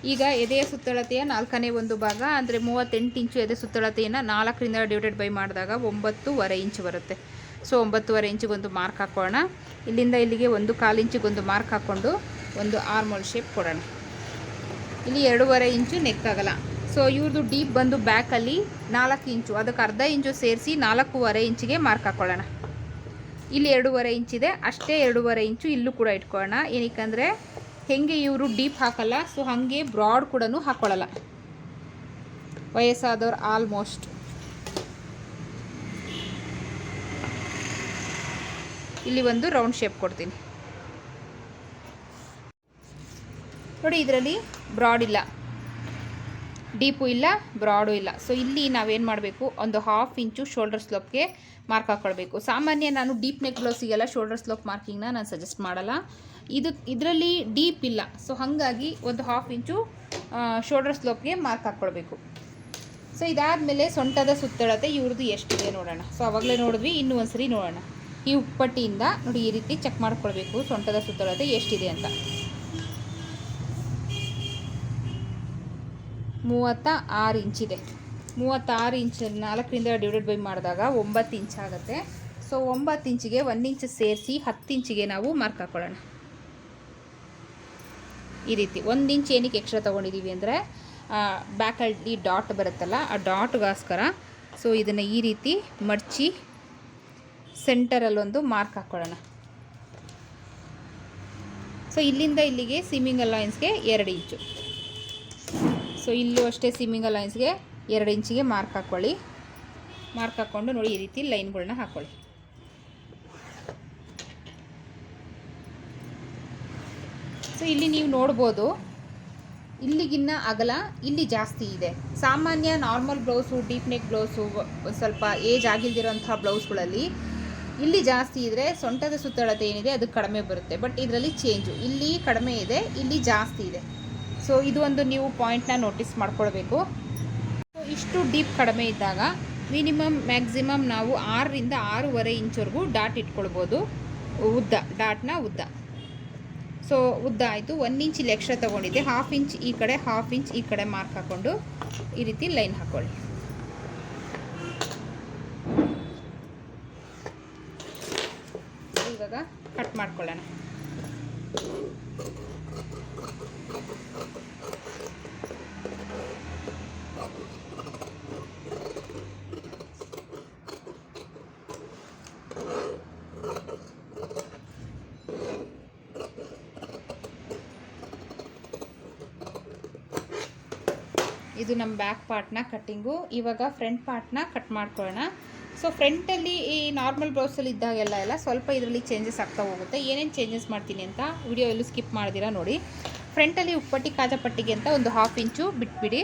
ಈಗ ಎದೆಯ ಸುತ್ತಳತೆಯ ನಾಲ್ಕನೇ ಒಂದು ಭಾಗ, ಅಂದರೆ ಮೂವತ್ತೆಂಟು ಇಂಚು ಎದೆ ಸುತ್ತಳತೆಯನ್ನು ನಾಲ್ಕರಿಂದ ಡಿವೈಡೆಡ್ ಬೈ ಮಾಡಿದಾಗ ಒಂಬತ್ತೂವರೆ ಇಂಚು ಬರುತ್ತೆ. ಸೊ ಒಂಬತ್ತುವರೆ ಇಂಚಿಗೊಂದು ಮಾರ್ಕ್ ಹಾಕೋಣ ಇಲ್ಲಿಂದ ಇಲ್ಲಿಗೆ ಒಂದು ಕಾಲು ಇಂಚಿಗೊಂದು ಮಾರ್ಕ್ ಹಾಕ್ಕೊಂಡು ಒಂದು ಆರ್ಮೋಲ್ ಶೇಪ್ ಕೊಡೋಣ. ಇಲ್ಲಿ ಎರಡೂವರೆ ಇಂಚು ನೆಕ್ ಆಗಲ್ಲ. ಸೊ ಇವ್ರದ್ದು ಡೀಪ್ ಬಂದು ಬ್ಯಾಕಲ್ಲಿ ನಾಲ್ಕು ಇಂಚು, ಅದಕ್ಕೆ ಅರ್ಧ ಇಂಚು ಸೇರಿಸಿ ನಾಲ್ಕೂವರೆ ಇಂಚಿಗೆ ಮಾರ್ಕ್ ಹಾಕ್ಕೊಳ್ಳೋಣ ಇಲ್ಲಿ ಎರಡೂವರೆ ಇಂಚಿದೆ ಅಷ್ಟೇ ಎರಡೂವರೆ ಇಂಚು ಇಲ್ಲೂ ಕೂಡ ಇಟ್ಕೊಳ್ಳೋಣ. ಏನಕ್ಕಂದರೆ, ಹೆಂಗೆ ಇವರು ಡೀಪ್ ಹಾಕಲ್ಲ ಸೊ ಹಾಗೆ ಬ್ರಾಡ್ ಕೂಡ ಹಾಕ್ಕೊಳ್ಳಲ್ಲ ವಯಸ್ಸಾದವ್ರು ಆಲ್ಮೋಸ್ಟ್ ಇಲ್ಲಿ ಒಂದು ರೌಂಡ್ ಶೇಪ್ ಕೊಡ್ತೀನಿ. ನೋಡಿ, ಇದರಲ್ಲಿ ಬ್ರಾಡ್ ಇಲ್ಲ. ಡೀಪು ಇಲ್ಲ, ಬ್ರಾಡು ಇಲ್ಲ. ಸೊ ಇಲ್ಲಿ ನಾವೇನು ಮಾಡಬೇಕು? ಒಂದು ಹಾಫ್ ಇಂಚು ಶೋಲ್ಡರ್ ಸ್ಲೋಪ್ಗೆ ಮಾರ್ಕ್ ಹಾಕ್ಕೊಳ್ಬೇಕು ಸಾಮಾನ್ಯ ನಾನು ಡೀಪ್ ನೆಕ್ ಬ್ಲೌಸಿಗೆಲ್ಲ ಶೋಲ್ಡರ್ ಸ್ಲೋಪ್ ಮಾರ್ಕಿಂಗ್ನ ನಾನು ಸಜೆಸ್ಟ್ ಮಾಡಲ್ಲ. ಇದು, ಇದರಲ್ಲಿ ಡೀಪ್ ಇಲ್ಲ. ಸೊ ಹಾಗಾಗಿ ಒಂದು ಹಾಫ್ ಇಂಚು ಶೋಲ್ಡರ್ ಸ್ಲೋಪ್ಗೆ ಮಾರ್ಕ್ ಹಾಕ್ಕೊಳ್ಬೇಕು ಸೊ ಇದಾದಮೇಲೆ ಸೊಂಟದ ಸುತ್ತಳತೆ ಇವ್ರದ್ದು ಎಷ್ಟಿದೆ ನೋಡೋಣ. ಸೊ ಅವಾಗಲೇ ನೋಡಿದ್ವಿ, ಇನ್ನೂ ಒಂದ್ಸರಿ ನೋಡೋಣ. ಈ ಉಪ್ಪಟ್ಟಿಯಿಂದ ನೋಡಿ ಈ ರೀತಿ ಚೆಕ್ ಮಾಡ್ಕೊಳ್ಬೇಕು ಸೊಂಟದ ಸುತ್ತಳತೆ ಎಷ್ಟಿದೆ ಅಂತ. ಮೂವತ್ತ ಆರು ಇಂಚಿದೆ ಮೂವತ್ತಾರು ಇಂಚ್, ನಾಲ್ಕರಿಂದ ಡಿವೈಡ್ ಬೈ ಮಾಡಿದಾಗ ಒಂಬತ್ತು ಇಂಚ್ ಆಗುತ್ತೆ. ಸೊ, ಒಂಬತ್ತು ಇಂಚಿಗೆ ಒಂದು ಇಂಚ್ ಸೇರಿಸಿ ಹತ್ತು ಇಂಚಿಗೆ ನಾವು ಮಾರ್ಕ್ ಹಾಕೊಳ್ಳೋಣ. ಈ ರೀತಿ ಒಂದು ಇಂಚ್ ಏನಕ್ಕೆ ಎಕ್ಸ್ಟ್ರಾ ತೊಗೊಂಡಿದ್ದೀವಿ ಅಂದರೆ ಬ್ಯಾಕಲ್ಲಿ ಡಾಟ್ ಬರುತ್ತಲ್ಲ, ಆ ಡಾಟ್ಗೋಸ್ಕರ. ಸೊ, ಇದನ್ನು ಈ ರೀತಿ ಮಡಚಿ ಸೆಂಟರಲ್ಲೊಂದು ಮಾರ್ಕ್ ಹಾಕ್ಕೊಳ್ಳೋಣ ಸೊ, ಇಲ್ಲಿಂದ ಇಲ್ಲಿಗೆ ಸಿಮ್ಮಿಂಗ್ ಅಲೈನ್ಸ್ಗೆ ಎರಡು ಇಂಚು. ಸೊ ಇಲ್ಲೂ ಅಷ್ಟೇ ಸಿಮ್ಮಿಂಗ್ ಲೈನ್ಸ್ಗೆ ಎರಡು ಇಂಚಿಗೆ ಮಾರ್ಕ್ ಹಾಕ್ಕೊಳ್ಳಿ ಮಾರ್ಕ್ ಹಾಕ್ಕೊಂಡು ನೋಡಿ ಈ ರೀತಿ ಲೈನ್ಗಳನ್ನ ಹಾಕ್ಕೊಳ್ಳಿ ಸೊ ಇಲ್ಲಿ ನೀವು ನೋಡ್ಬೋದು, ಇಲ್ಲಿಗಿನ್ನ ಅಗಲ ಇಲ್ಲಿ ಜಾಸ್ತಿ ಇದೆ. ಸಾಮಾನ್ಯ normal blouse deep neck blouse ಸ್ವಲ್ಪ ಏಜ್ ಆಗಿಲ್ದಿರೋಂಥ ಬ್ಲೌಸ್ಗಳಲ್ಲಿ ಇಲ್ಲಿ ಜಾಸ್ತಿ ಇದ್ದರೆ ಸೊಂಟದ ಸುತ್ತಳತೆ ಏನಿದೆ ಅದು ಕಡಿಮೆ ಬರುತ್ತೆ. ಬಟ್ ಇದರಲ್ಲಿ ಚೇಂಜು ಇಲ್ಲಿ ಕಡಿಮೆ ಇದೆ, ಇಲ್ಲಿ ಜಾಸ್ತಿ ಇದೆ. ಸೊ ಇದು ಒಂದು ನೀವು ಪಾಯಿಂಟ್ನ ನೋಟಿಸ್ ಮಾಡ್ಕೊಳ್ಬೇಕು. ಸೊ ಇಷ್ಟು ಡೀಪ್ ಕಡಿಮೆ ಇದ್ದಾಗ ಮಿನಿಮಮ್ ಮ್ಯಾಕ್ಸಿಮಮ್ ನಾವು ಆರರಿಂದ ಆರೂವರೆ ಇಂಚ್ವರೆಗೂ ಡಾಟ್ ಇಟ್ಕೊಳ್ಬೋದು. ಉದ್ದ ಡಾಟ್ನ ಉದ್ದ. ಸೊ ಉದ್ದ ಆಯಿತು. ಒಂದು ಇಂಚ್ ಇಲ್ಲಿ ಎಕ್ಸ್ಟ್ರಾ ತೊಗೊಂಡಿದ್ದೆ. ಹಾಫ್ ಇಂಚ್ ಈ ಕಡೆ ಹಾಫ್ ಇಂಚ್ ಈ ಕಡೆ ಮಾರ್ಕ್ ಹಾಕ್ಕೊಂಡು ಈ ರೀತಿ ಲೈನ್ ಹಾಕ್ಕೊಳ್ಳಿ ಇವಾಗ ಕಟ್ ಮಾಡ್ಕೊಳ್ಳೋಣ. ಇದು ನಮ್ಮ ಬ್ಯಾಕ್ ಪಾರ್ಟ್ನ ಕಟ್ಟಿಂಗು ಇವಾಗ ಫ್ರಂಟ್ ಪಾರ್ಟ್ನ ಕಟ್ ಮಾಡ್ಕೊಳ್ಳೋಣ. ಸೊ ಫ್ರಂಟಲ್ಲಿ ಈ ನಾರ್ಮಲ್ ಬ್ಲೌಸಲ್ಲಿ ಇದ್ದಾಗೆಲ್ಲ ಎಲ್ಲ ಸ್ವಲ್ಪ ಇದರಲ್ಲಿ ಚೇಂಜಸ್ ಆಗ್ತಾ ಹೋಗುತ್ತೆ. ಏನೇನು ಚೇಂಜಸ್ ಮಾಡ್ತೀನಿ ಅಂತ ವಿಡಿಯೋ ಎಲ್ಲೂ ಸ್ಕಿಪ್ ಮಾಡ್ದಿರಾ ನೋಡಿ. ಫ್ರಂಟಲ್ಲಿ ಉಪ್ಪಟ್ಟಿ ಕಾಜಾಪಟ್ಟಿಗೆ ಅಂತ ಒಂದು ಹಾಫ್ ಇಂಚು ಬಿಟ್ಬಿಡಿ.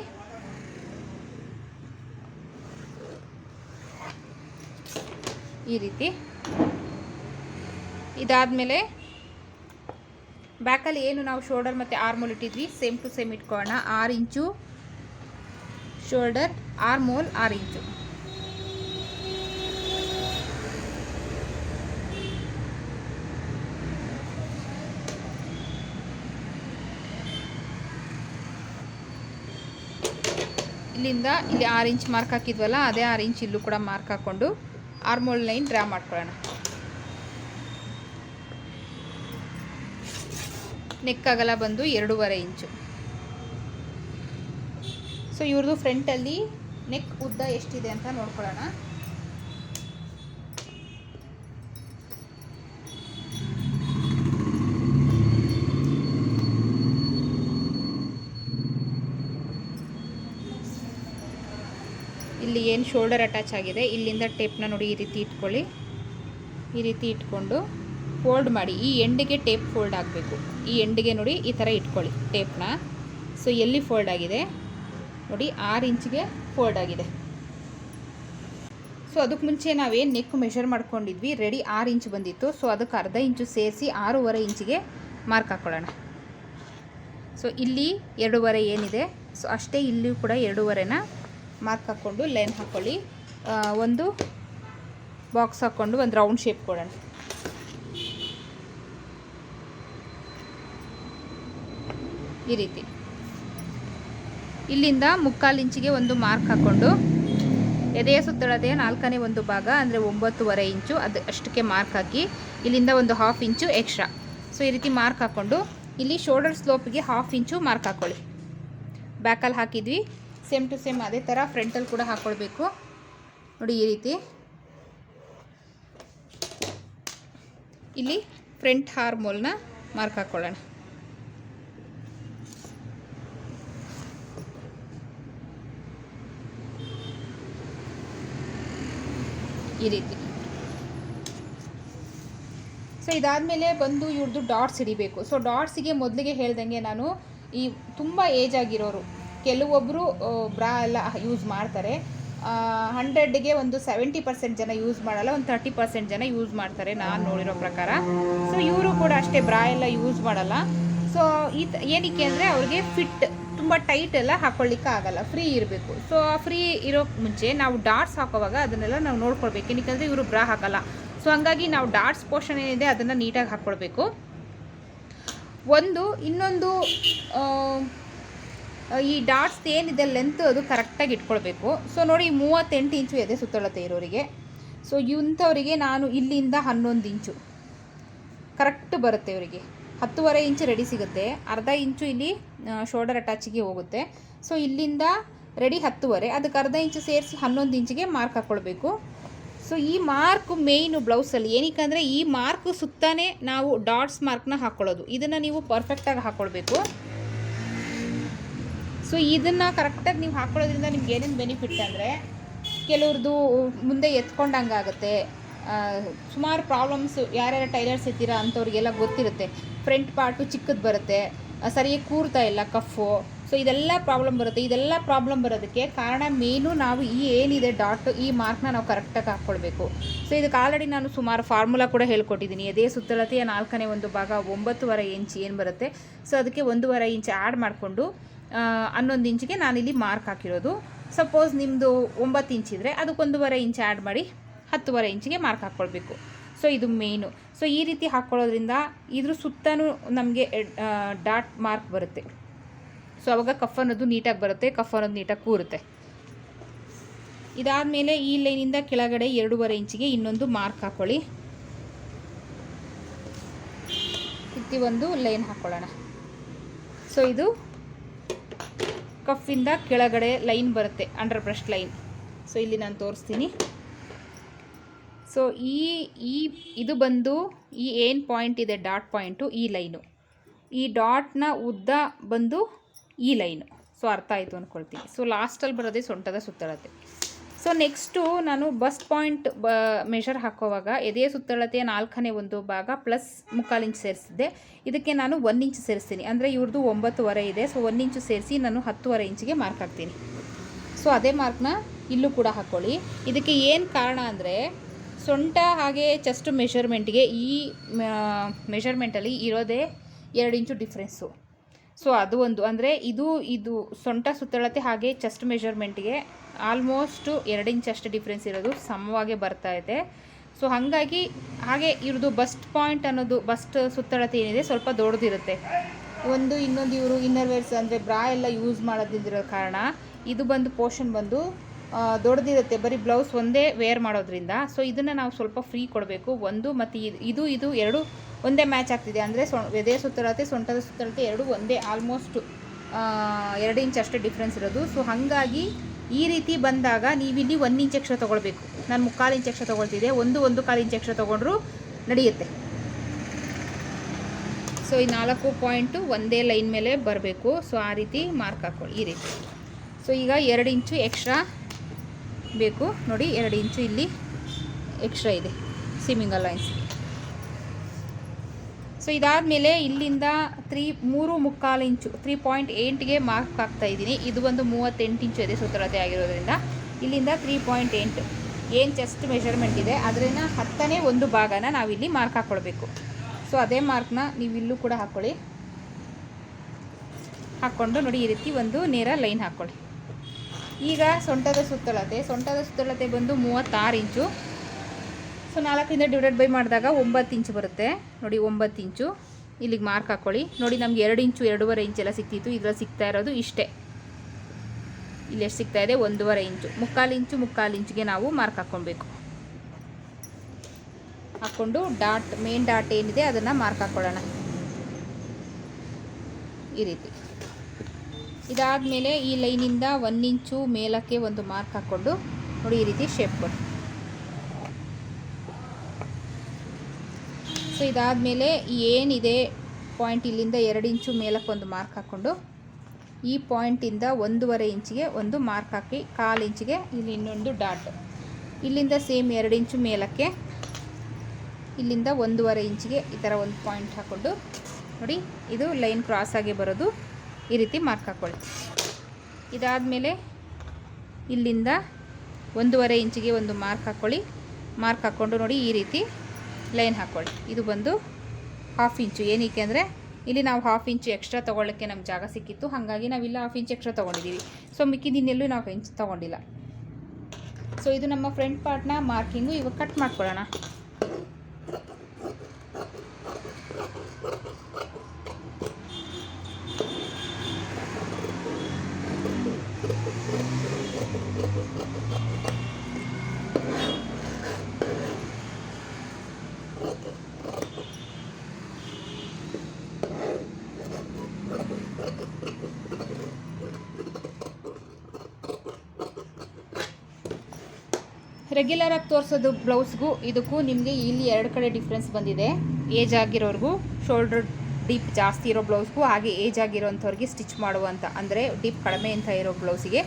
ಈ ರೀತಿ. ಇದಾದಮೇಲೆ ಬ್ಯಾಕಲ್ಲಿ ಏನು ನಾವು ಶೋಲ್ಡರ್ ಮತ್ತು ಆರ್ಮೋಲ್ ಇಟ್ಟಿದ್ವಿ ಸೇಮ್ ಟು ಸೇಮ್ ಇಟ್ಕೊಳ್ಳೋಣ. ಆರು ಇಂಚು ಶೋಲ್ಡರ್ ಆರು ಇಂಚು ಇಲ್ಲಿಂದ ಇಲ್ಲಿ ಆರು ಇಂಚ್ ಮಾರ್ಕ್ ಹಾಕಿದ್ವಲ್ಲ, ಅದೇ ಆರು ಇಂಚ್ ಇಲ್ಲೂ ಕೂಡ ಮಾರ್ಕ್ ಹಾಕ್ಕೊಂಡು ಆರ್ಮೋಲ್ ಲೈನ್ ಡ್ರಾ ಮಾಡ್ಕೊಳ್ಳೋಣ. ನೆಕ್ ಅಗಲ ಬಂದು ಎರಡೂವರೆ ಇಂಚು ಸೊ ಇವ್ರದ್ದು ಫ್ರಂಟಲ್ಲಿ ನೆಕ್ ಉದ್ದ ಎಷ್ಟಿದೆ ಅಂತ ನೋಡ್ಕೊಳ್ಳೋಣ. ಇಲ್ಲಿ ಏನು ಶೋಲ್ಡರ್ ಅಟ್ಯಾಚ್ ಆಗಿದೆ, ಇಲ್ಲಿಂದ ಟೇಪ್ನ ನೋಡಿ ಈ ರೀತಿ ಇಟ್ಕೊಳ್ಳಿ. ಈ ರೀತಿ ಇಟ್ಕೊಂಡು ಫೋಲ್ಡ್ ಮಾಡಿ, ಈ ಎಂಡಿಗೆ ಟೇಪ್ ಫೋಲ್ಡ್ ಆಗಬೇಕು. ಈ ಎಂಡಿಗೆ ನೋಡಿ ಈ ಥರ ಇಟ್ಕೊಳ್ಳಿ ಟೇಪ್ನ ಸೊ ಎಲ್ಲಿ ಫೋಲ್ಡ್ ಆಗಿದೆ? ನೋಡಿ ಆರು ಇಂಚಿಗೆ ಫೋಲ್ಡ್ ಆಗಿದೆ. ಸೊ ಅದಕ್ಕೆ ಮುಂಚೆ ನಾವೇನು ನೆಕ್ ಮೆಷರ್ ಮಾಡ್ಕೊಂಡಿದ್ವಿ ರೆಡಿ ಆರು ಇಂಚ್ ಬಂದಿತ್ತು. ಸೊ ಅದಕ್ಕೆ ಅರ್ಧ ಇಂಚು ಸೇರಿಸಿ ಆರೂವರೆ ಇಂಚಿಗೆ ಮಾರ್ಕ್ ಹಾಕ್ಕೊಳ್ಳೋಣ ಸೊ ಇಲ್ಲಿ ಎರಡೂವರೆ ಏನಿದೆ? ಸೊ ಅಷ್ಟೇ ಇಲ್ಲಿ ಕೂಡ ಎರಡೂವರೆನ ಮಾರ್ಕ್ ಹಾಕ್ಕೊಂಡು ಲೈನ್ ಹಾಕ್ಕೊಳ್ಳಿ ಒಂದು ಬಾಕ್ಸ್ ಹಾಕ್ಕೊಂಡು ಒಂದು ರೌಂಡ್ ಶೇಪ್ ಕೊಡೋಣ. ಈ ರೀತಿ. ಇಲ್ಲಿಂದ ಮುಕ್ಕಾಲು ಇಂಚಿಗೆ ಒಂದು ಮಾರ್ಕ್ ಹಾಕ್ಕೊಂಡು ಎದೆಯ ಸುತ್ತಳತೆಯ ನಾಲ್ಕನೇ ಒಂದು ಭಾಗ, ಅಂದರೆ ಒಂಬತ್ತುವರೆ ಇಂಚು, ಅದು ಅಷ್ಟಕ್ಕೆ ಮಾರ್ಕ್ ಹಾಕಿ ಇಲ್ಲಿಂದ ಒಂದು ಹಾಫ್ ಇಂಚು ಎಕ್ಸ್ಟ್ರಾ. ಸೊ, ಈ ರೀತಿ ಮಾರ್ಕ್ ಹಾಕ್ಕೊಂಡು ಇಲ್ಲಿ ಶೋಲ್ಡರ್ ಸ್ಲೋಪಿಗೆ ಹಾಫ್ ಇಂಚು ಮಾರ್ಕ್ ಹಾಕ್ಕೊಳ್ಳಿ ಬ್ಯಾಕಲ್ಲಿ ಹಾಕಿದ್ವಿ ಸೇಮ್ ಟು ಸೇಮ್ ಅದೇ ಥರ ಫ್ರಂಟಲ್ಲಿ ಕೂಡ ಹಾಕ್ಕೊಳ್ಬೇಕು ನೋಡಿ, ಈ ರೀತಿ. ಇಲ್ಲಿ ಫ್ರಂಟ್ ಹಾರ್ಮೋಲ್ನ ಮಾರ್ಕ್ ಹಾಕ್ಕೊಳ್ಳೋಣ ಈ ರೀತಿ. ಸೊ ಇದಾದಮೇಲೆ ಬಂದು ಇವ್ರದ್ದು ಡಾಟ್ಸ್ ಹಿಡಿಬೇಕು. ಸೊ ಡಾಟ್ಸಿಗೆ ಮೊದಲಿಗೆ ಹೇಳ್ದಂಗೆ ನಾನು ಈ ತುಂಬ ಏಜ್ ಆಗಿರೋರು ಕೆಲವೊಬ್ಬರು ಬ್ರಾ ಎಲ್ಲ ಯೂಸ್ ಮಾಡ್ತಾರೆ. ಹಂಡ್ರೆಡ್ಗೆ ಒಂದು ಸೆವೆಂಟಿ ಪರ್ಸೆಂಟ್ ಜನ ಯೂಸ್ ಮಾಡಲ್ಲ, ಒಂದು ತರ್ಟಿ ಪರ್ಸೆಂಟ್ ಜನ ಯೂಸ್ ಮಾಡ್ತಾರೆ ನಾನು ನೋಡಿರೋ ಪ್ರಕಾರ. ಸೊ ಇವರು ಕೂಡ ಅಷ್ಟೇ ಬ್ರಾ ಎಲ್ಲ ಯೂಸ್ ಮಾಡಲ್ಲ. ಸೊ ಈ ಏನಕ್ಕೆ ಅಂದರೆ ಅವ್ರಿಗೆ ಫಿಟ್ ತುಂಬ ಟೈಟ್ ಎಲ್ಲ ಹಾಕೊಳ್ಳಿಕ್ಕೆ ಆಗಲ್ಲ. ಫ್ರೀ ಇರಬೇಕು. ಸೊ ಆ ಫ್ರೀ ಇರೋ ಮುಂಚೆ ನಾವು ಡಾಟ್ಸ್ ಹಾಕೋವಾಗ ಅದನ್ನೆಲ್ಲ ನಾವು ನೋಡ್ಕೊಳ್ಬೇಕು. ಏನಕ್ಕೆ ಇವರು ಬ್ರಾ ಹಾಕಲ್ಲ. ಸೊ ಹಂಗಾಗಿ ನಾವು ಡಾಟ್ಸ್ ಪೋರ್ಷನ್ ಏನಿದೆ ಅದನ್ನು ನೀಟಾಗಿ ಹಾಕ್ಕೊಳ್ಬೇಕು. ಒಂದು, ಇನ್ನೊಂದು ಈ ಡಾಟ್ಸ್ ಏನಿದೆ ಲೆಂತ್ ಅದು ಕರೆಕ್ಟಾಗಿ ಇಟ್ಕೊಳ್ಬೇಕು. ಸೊ ನೋಡಿ ಮೂವತ್ತೆಂಟು ಇಂಚು ಎದೆ ಸುತ್ತಳತೆ ಇರೋರಿಗೆ. ಸೊ ಇಂಥವರಿಗೆ ನಾನು ಇಲ್ಲಿಂದ ಹನ್ನೊಂದು ಇಂಚು. ಕರೆಕ್ಟ್ ಬರುತ್ತೆ ಇವರಿಗೆ. ಹತ್ತುವರೆ ಇಂಚು ರೆಡಿ ಸಿಗುತ್ತೆ. ಅರ್ಧ ಇಂಚು ಇಲ್ಲಿ ಶೋಲ್ಡರ್ ಅಟ್ಯಾಚಿಗೆ ಹೋಗುತ್ತೆ. ಸೊ ಇಲ್ಲಿಂದ ರೆಡಿ ಹತ್ತುವರೆ. ಅದಕ್ಕೆ ಅರ್ಧ ಇಂಚು ಸೇರಿಸಿ ಹನ್ನೊಂದು ಇಂಚಿಗೆ ಮಾರ್ಕ್ ಹಾಕ್ಕೊಳ್ಬೇಕು ಸೊ ಈ ಮಾರ್ಕ್ ಮೇಯ್ನು ಬ್ಲೌಸಲ್ಲಿ ಏನಕ್ಕೆ ಈ ಮಾರ್ಕ್ ಸುತ್ತಾನೆ ನಾವು ಡಾಟ್ಸ್ ಮಾರ್ಕ್ನ ಹಾಕ್ಕೊಳ್ಳೋದು ಇದನ್ನು ನೀವು ಪರ್ಫೆಕ್ಟಾಗಿ ಹಾಕ್ಕೊಳ್ಬೇಕು ಸೊ ಇದನ್ನು ಕರೆಕ್ಟಾಗಿ ನೀವು ಹಾಕ್ಕೊಳ್ಳೋದ್ರಿಂದ ನಿಮ್ಗೆ ಏನೇನು ಬೆನಿಫಿಟ್ ಅಂದರೆ ಕೆಲವ್ರದ್ದು ಮುಂದೆ ಎತ್ಕೊಂಡಂಗಾಗುತ್ತೆ. ಸುಮಾರು ಪ್ರಾಬ್ಲಮ್ಸ್ ಯಾರ್ಯಾರು ಟೈಲರ್ಸ್ ಇದ್ದೀರಾ ಅಂಥವ್ರಿಗೆಲ್ಲ ಗೊತ್ತಿರುತ್ತೆ. ಫ್ರಂಟ್ ಪಾರ್ಟು ಚಿಕ್ಕದು ಬರುತ್ತೆ ಸರಿಯಾಗಿ ಕೂರ್ತಾ ಇಲ್ಲ ಕಫು. ಸೊ ಇದೆಲ್ಲ ಪ್ರಾಬ್ಲಮ್ ಬರುತ್ತೆ. ಇದೆಲ್ಲ ಪ್ರಾಬ್ಲಮ್ ಬರೋದಕ್ಕೆ ಕಾರಣ ಮೇನು ನಾವು ಈ ಏನಿದೆ ಡಾಟ್, ಈ ಮಾರ್ಕ್ನ ನಾವು ಕರೆಕ್ಟಾಗಿ ಹಾಕ್ಕೊಳ್ಬೇಕು. ಸೊ ಇದಕ್ಕೆ ಆಲ್ರೆಡಿ ನಾನು ಸುಮಾರು ಫಾರ್ಮುಲಾ ಕೂಡ ಹೇಳ್ಕೊಟ್ಟಿದ್ದೀನಿ ಅದೇ ಸುತ್ತಳತೆಯ ನಾಲ್ಕನೇ ಒಂದು ಭಾಗ ಒಂಬತ್ತುವರೆ ಇಂಚ್ ಏನು ಬರುತ್ತೆ? ಸೊ ಅದಕ್ಕೆ ಒಂದೂವರೆ ಇಂಚ್ ಆ್ಯಡ್ ಮಾಡಿಕೊಂಡು ಹನ್ನೊಂದು ಇಂಚಿಗೆ ನಾನಿಲ್ಲಿ ಮಾರ್ಕ್ ಹಾಕಿರೋದು. ಸಪೋಸ್ ನಿಮ್ಮದು ಒಂಬತ್ತು ಇಂಚಿದ್ರೆ ಇದ್ದರೆ ಅದಕ್ಕೆ ಒಂದೂವರೆ ಇಂಚ್ ಆ್ಯಡ್ ಮಾಡಿ ಹತ್ತುವರೆ ಇಂಚಿಗೆ ಮಾರ್ಕ್ ಹಾಕ್ಕೊಳ್ಬೇಕು. ಸೊ ಇದು ಮೇಯ್ನು ಸೊ ಈ ರೀತಿ ಹಾಕ್ಕೊಳ್ಳೋದ್ರಿಂದ ಇದ್ರ ಸುತ್ತಲೂ ನಮಗೆ ಡಾಟ್ ಮಾರ್ಕ್ ಬರುತ್ತೆ. ಸೊ ಅವಾಗ ಕಫ್ ಅನ್ನೋದು ನೀಟಾಗಿ ಬರುತ್ತೆ, ಕಫ್ ಅನ್ನೋದು ನೀಟಾಗಿ ಕೂರುತ್ತೆ. ಇದಾದಮೇಲೆ ಈ ಲೈನಿಂದ ಕೆಳಗಡೆ ಎರಡೂವರೆ ಇಂಚಿಗೆ ಇನ್ನೊಂದು ಮಾರ್ಕ್ ಹಾಕ್ಕೊಳ್ಳಿ ಇತ್ತಿ ಒಂದು ಲೈನ್ ಹಾಕ್ಕೊಳ್ಳೋಣ ಸೊ ಇದು ಕಫಿಂದ ಕೆಳಗಡೆ ಲೈನ್ ಬರುತ್ತೆ ಅಂಡರ್ ಬ್ರಷ್ ಲೈನ್. ಸೊ ಇಲ್ಲಿ ನಾನು ತೋರಿಸ್ತೀನಿ. ಸೊ ಈ ಈ, ಇದು ಬಂದು, ಈ ಏನು ಪಾಯಿಂಟ್ ಇದೆ? ಡಾಟ್ ಪಾಯಿಂಟು ಈ ಲೈನು ಈ ಡಾಟ್ನ ಉದ್ದ ಬಂದು ಈ ಲೈನು ಸೊ ಅರ್ಥ ಆಯಿತು ಅಂದ್ಕೊಳ್ತೀನಿ ಸೊ ಲಾಸ್ಟಲ್ಲಿ ಬರೋದೇ ಸೊಂಟದ ಸುತ್ತಳತೆ. ಸೊ ನೆಕ್ಸ್ಟು ನಾನು ಬಸ್ ಪಾಯಿಂಟ್ ಬ ಮೆಷರ್ ಹಾಕೋವಾಗ ಎದೆಯ ಸುತ್ತಳತೆಯ ನಾಲ್ಕನೇ ಒಂದು ಭಾಗ ಪ್ಲಸ್ ಮುಕ್ಕಾಲು ಇಂಚ್ ಸೇರಿಸಿದ್ದೆ ಇದಕ್ಕೆ ನಾನು ಒಂದು ಇಂಚ್ ಸೇರಿಸ್ತೀನಿ. ಅಂದರೆ ಇವ್ರದ್ದು ಒಂಬತ್ತುವರೆ ಇದೆ. ಸೊ ಒಂದು ಇಂಚು ಸೇರಿಸಿ ನಾನು ಹತ್ತುವರೆ ಇಂಚಿಗೆ ಮಾರ್ಕ್ ಹಾಕ್ತೀನಿ. ಸೊ ಅದೇ ಮಾರ್ಕ್ನ ಇಲ್ಲೂ ಕೂಡ ಹಾಕ್ಕೊಳ್ಳಿ ಇದಕ್ಕೆ ಏನು ಕಾರಣ ಅಂದರೆ ಸೊಂಟ ಹಾಗೆ ಚೆಸ್ಟ್ ಮೆಷರ್ಮೆಂಟ್ಗೆ ಈ ಮೆಷರ್ಮೆಂಟಲ್ಲಿ ಇರೋದೇ ಎರಡು ಇಂಚು ಡಿಫ್ರೆನ್ಸು ಸೊ ಅದು ಒಂದು. ಅಂದರೆ ಇದು ಇದು ಸೊಂಟ ಸುತ್ತಳತೆ ಹಾಗೆ ಚೆಸ್ಟ್ ಮೆಷರ್ಮೆಂಟ್ಗೆ ಆಲ್ಮೋಸ್ಟು ಎರಡು ಇಂಚ್ ಅಷ್ಟು ಡಿಫ್ರೆನ್ಸ್ ಇರೋದು ಸಮವಾಗೆ ಬರ್ತಾ ಇದೆ. ಸೊ ಹಾಗಾಗಿ ಹಾಗೆ ಇವ್ರದ್ದು ಬಸ್ಟ್ ಪಾಯಿಂಟ್ ಅನ್ನೋದು ಬಸ್ಟ್ ಸುತ್ತಳತೆ ಏನಿದೆ ಸ್ವಲ್ಪ ದೊಡ್ಡದಿರುತ್ತೆ. ಒಂದು, ಇನ್ನೊಂದು ಇವರು ಇನ್ನರ್ವೇರ್ಸ್ ಅಂದರೆ ಬ್ರಾ ಎಲ್ಲ ಯೂಸ್ ಮಾಡೋದಿರೋ ಕಾರಣ ಇದು ಬಂದು ಪೋರ್ಷನ್ ಬಂದು ದೊಡ್ಡದಿರುತ್ತೆ. ಬರೀ ಬ್ಲೌಸ್ ಒಂದೇ ವೇರ್ ಮಾಡೋದ್ರಿಂದ. ಸೊ ಇದನ್ನು ನಾವು ಸ್ವಲ್ಪ ಫ್ರೀ ಕೊಡಬೇಕು. ಒಂದು ಮತ್ತು ಇದು ಇದು ಎರಡು ಒಂದೇ ಮ್ಯಾಚ್ ಆಗ್ತಿದೆ. ಅಂದರೆ ಸೊ, ಎದೆ ಸುತ್ತಳತೆ ಸೊಂಟದ ಸುತ್ತಳತೆ ಎರಡು ಒಂದೇ ಆಲ್ಮೋಸ್ಟು ಎರಡು ಇಂಚ್ ಅಷ್ಟೇ ಡಿಫ್ರೆನ್ಸ್ ಇರೋದು. ಸೊ ಹಾಗಾಗಿ ಈ ರೀತಿ ಬಂದಾಗ ನೀವಿಲ್ಲಿ ಒಂದು ಇಂಚ್ ಎಕ್ಸ್ಟ್ರಾ ತೊಗೊಳ್ಬೇಕು. ನಾನು ಮುಕ್ಕಾಲು ಇಂಚ್ ಎಕ್ಸ್ಟ್ರಾ ತೊಗೊಳ್ತಿದ್ದೆ. ಒಂದು ಒಂದು ಕಾಲು ಇಂಚ್ ಎಕ್ಸ್ಟ್ರಾ ತೊಗೊಂಡ್ರು ನಡೆಯುತ್ತೆ. ಸೊ ಈ ನಾಲ್ಕು ಪಾಯಿಂಟು ಒಂದೇ ಲೈನ್ ಮೇಲೆ ಬರಬೇಕು. ಸೊ ಆ ರೀತಿ ಮಾರ್ಕ್ ಹಾಕ್ಕೊಳ್ಳಿ ಈ ರೀತಿ. ಸೊ ಈಗ ಎರಡು ಇಂಚು ಎಕ್ಸ್ಟ್ರಾ ಬೇಕು. ನೋಡಿ, ಎರಡು ಇಂಚು ಇಲ್ಲಿ ಎಕ್ಸ್ಟ್ರಾ ಇದೆ ಸಿಮಿಂಗ್ ಅಲೈನ್ಸ್ ಸೊ ಇದಾದಮೇಲೆ ಇಲ್ಲಿಂದ ತ್ರೀ, ಮೂರು ಮುಕ್ಕಾಲು ಇಂಚು, ತ್ರೀ ಪಾಯಿಂಟ್ ಏಯ್ಟ್ಗೆ ಮಾರ್ಕ್ ಹಾಕ್ತಾ ಇದ್ದೀನಿ. ಇದು ಒಂದು ಮೂವತ್ತೆಂಟು ಇಂಚು ಇದೆ ಸುತ್ತಳತೆ ಆಗಿರೋದ್ರಿಂದ. ಇಲ್ಲಿಂದ ತ್ರೀ ಪಾಯಿಂಟ್ ಎಂಟು. ಏನು ಚೆಸ್ಟ್ ಮೆಷರ್ಮೆಂಟ್ ಇದೆ, ಅದರಿಂದ ಹತ್ತನೇ ಒಂದು ಭಾಗನ ನಾವಿಲ್ಲಿ ಮಾರ್ಕ್ ಹಾಕ್ಕೊಳ್ಬೇಕು ಸೊ ಅದೇ ಮಾರ್ಕ್ನ ನೀವು ಇಲ್ಲೂ ಕೂಡ ಹಾಕ್ಕೊಳ್ಳಿ ಹಾಕ್ಕೊಂಡು ನೋಡಿ, ಈ ರೀತಿ ಒಂದು ನೇರ ಲೈನ್ ಹಾಕ್ಕೊಳ್ಳಿ ಈಗ ಸೊಂಟದ ಸುತ್ತಳತೆ ಸೊಂಟದ ಸುತ್ತಳತೆ ಬಂದು ಮೂವತ್ತಾರು ಇಂಚು. ಸೊ ನಾಲ್ಕರಿಂದ ಡಿವೈಡೆಡ್ ಬೈ ಮಾಡಿದಾಗ ಒಂಬತ್ತು ಇಂಚು ಬರುತ್ತೆ. ನೋಡಿ, ಒಂಬತ್ತು ಇಂಚು. ಇಲ್ಲಿಗೆ ಮಾರ್ಕ್ ಹಾಕ್ಕೊಳ್ಳಿ ನೋಡಿ, ನಮ್ಗೆ ಎರಡು ಇಂಚು ಎರಡೂವರೆ ಇಂಚೆಲ್ಲ ಸಿಕ್ತಿತ್ತು. ಇದರಲ್ಲಿ ಸಿಗ್ತಾ ಇರೋದು ಇಷ್ಟೇ. ಇಲ್ಲಿ ಎಷ್ಟು ಸಿಗ್ತಾ ಇದೆ? ಒಂದೂವರೆ ಇಂಚು. ಮುಕ್ಕಾಲು ಇಂಚು, ಮುಕ್ಕಾಲು ಇಂಚಿಗೆ ನಾವು ಮಾರ್ಕ್ ಹಾಕ್ಕೊಳ್ಬೇಕು. ಹಾಕ್ಕೊಂಡು ಡಾಟ್, ಮೇನ್ ಡಾಟ್ ಏನಿದೆ ಅದನ್ನು ಮಾರ್ಕ್ ಹಾಕ್ಕೊಳ್ಳೋಣ ಈ ರೀತಿ. ಇದಾದಮೇಲೆ ಈ ಲೈನಿಂದ ಒಂದು ಇಂಚು ಮೇಲಕ್ಕೆ ಒಂದು ಮಾರ್ಕ್ ಹಾಕ್ಕೊಂಡು ನೋಡಿ ಈ ರೀತಿ ಶೇಪ್ ಕೊಡಿ. ಸೊ ಇದಾದಮೇಲೆ ಏನಿದೆ ಪಾಯಿಂಟ್ ಇಲ್ಲಿಂದ ಎರಡು ಇಂಚು ಮೇಲಕ್ಕೆ ಒಂದು ಮಾರ್ಕ್ ಹಾಕ್ಕೊಂಡು ಈ ಪಾಯಿಂಟಿಂದ ಒಂದೂವರೆ ಇಂಚಿಗೆ ಒಂದು ಮಾರ್ಕ್ ಹಾಕಿ ಕಾಲು ಇಂಚಿಗೆ ಇಲ್ಲಿ ಇನ್ನೊಂದು ಡಾಟ್ ಇಲ್ಲಿಂದ ಸೇಮ್ ಎರಡು ಇಂಚು ಮೇಲಕ್ಕೆ ಇಲ್ಲಿಂದ ಒಂದೂವರೆ ಇಂಚಿಗೆ ಈ ಥರ ಒಂದು ಪಾಯಿಂಟ್ ಹಾಕ್ಕೊಂಡು ನೋಡಿ, ಇದು ಲೈನ್ ಕ್ರಾಸ್ ಆಗಿ ಬರೋದು. ಈ ರೀತಿ ಮಾರ್ಕ್ ಹಾಕ್ಕೊಳ್ಳಿ ಇದಾದಮೇಲೆ ಇಲ್ಲಿಂದ ಒಂದೂವರೆ ಇಂಚಿಗೆ ಒಂದು ಮಾರ್ಕ್ ಹಾಕ್ಕೊಳ್ಳಿ ಮಾರ್ಕ್ ಹಾಕ್ಕೊಂಡು ನೋಡಿ ಈ ರೀತಿ ಲೈನ್ ಹಾಕ್ಕೊಳ್ಳಿ ಇದು ಬಂದು ಹಾಫ್ ಇಂಚು ಏನಕ್ಕೆ ಅಂದರೆ ಇಲ್ಲಿ ನಾವು ಹಾಫ್ ಇಂಚು ಎಕ್ಸ್ಟ್ರಾ ತೊಗೊಳ್ಳೋಕ್ಕೆ ನಮ್ಗೆ ಜಾಗ ಸಿಕ್ಕಿತ್ತು. ಹಾಗಾಗಿ ನಾವಿಲ್ಲ ಹಾಫ್ ಇಂಚ್ ಎಕ್ಸ್ಟ್ರಾ ತೊಗೊಂಡಿದ್ದೀವಿ ಸೊ ಮಿಕ್ಕಿದಿನೆಲ್ಲೂ ನಾವು ಇಂಚ್ ತೊಗೊಂಡಿಲ್ಲ. ಸೊ ಇದು ನಮ್ಮ ಫ್ರಂಟ್ ಪಾರ್ಟ್ನ ಮಾರ್ಕಿಂಗು ಇವಾಗ ಕಟ್ ಮಾಡ್ಕೊಳ್ಳೋಣ. ರೆಗ್ಯುಲರಾಗಿ ತೋರಿಸೋದು ಬ್ಲೌಸ್ಗೂ ಇದಕ್ಕೂ ನಿಮಗೆ ಇಲ್ಲಿ ಎರಡು ಕಡೆ ಡಿಫ್ರೆನ್ಸ್ ಬಂದಿದೆ. ಏಜ್ ಆಗಿರೋರ್ಗೂ ಶೋಲ್ಡರ್ ಡೀಪ್ ಜಾಸ್ತಿ ಇರೋ ಬ್ಲೌಸ್ಗೂ ಹಾಗೆ ಏಜ್ ಆಗಿರೋಂಥವ್ರಿಗೆ ಸ್ಟಿಚ್ ಮಾಡುವಂಥ, ಅಂದರೆ ಡೀಪ್ ಕಡಿಮೆ ಅಂತ ಇರೋ ಬ್ಲೌಸಿಗೆ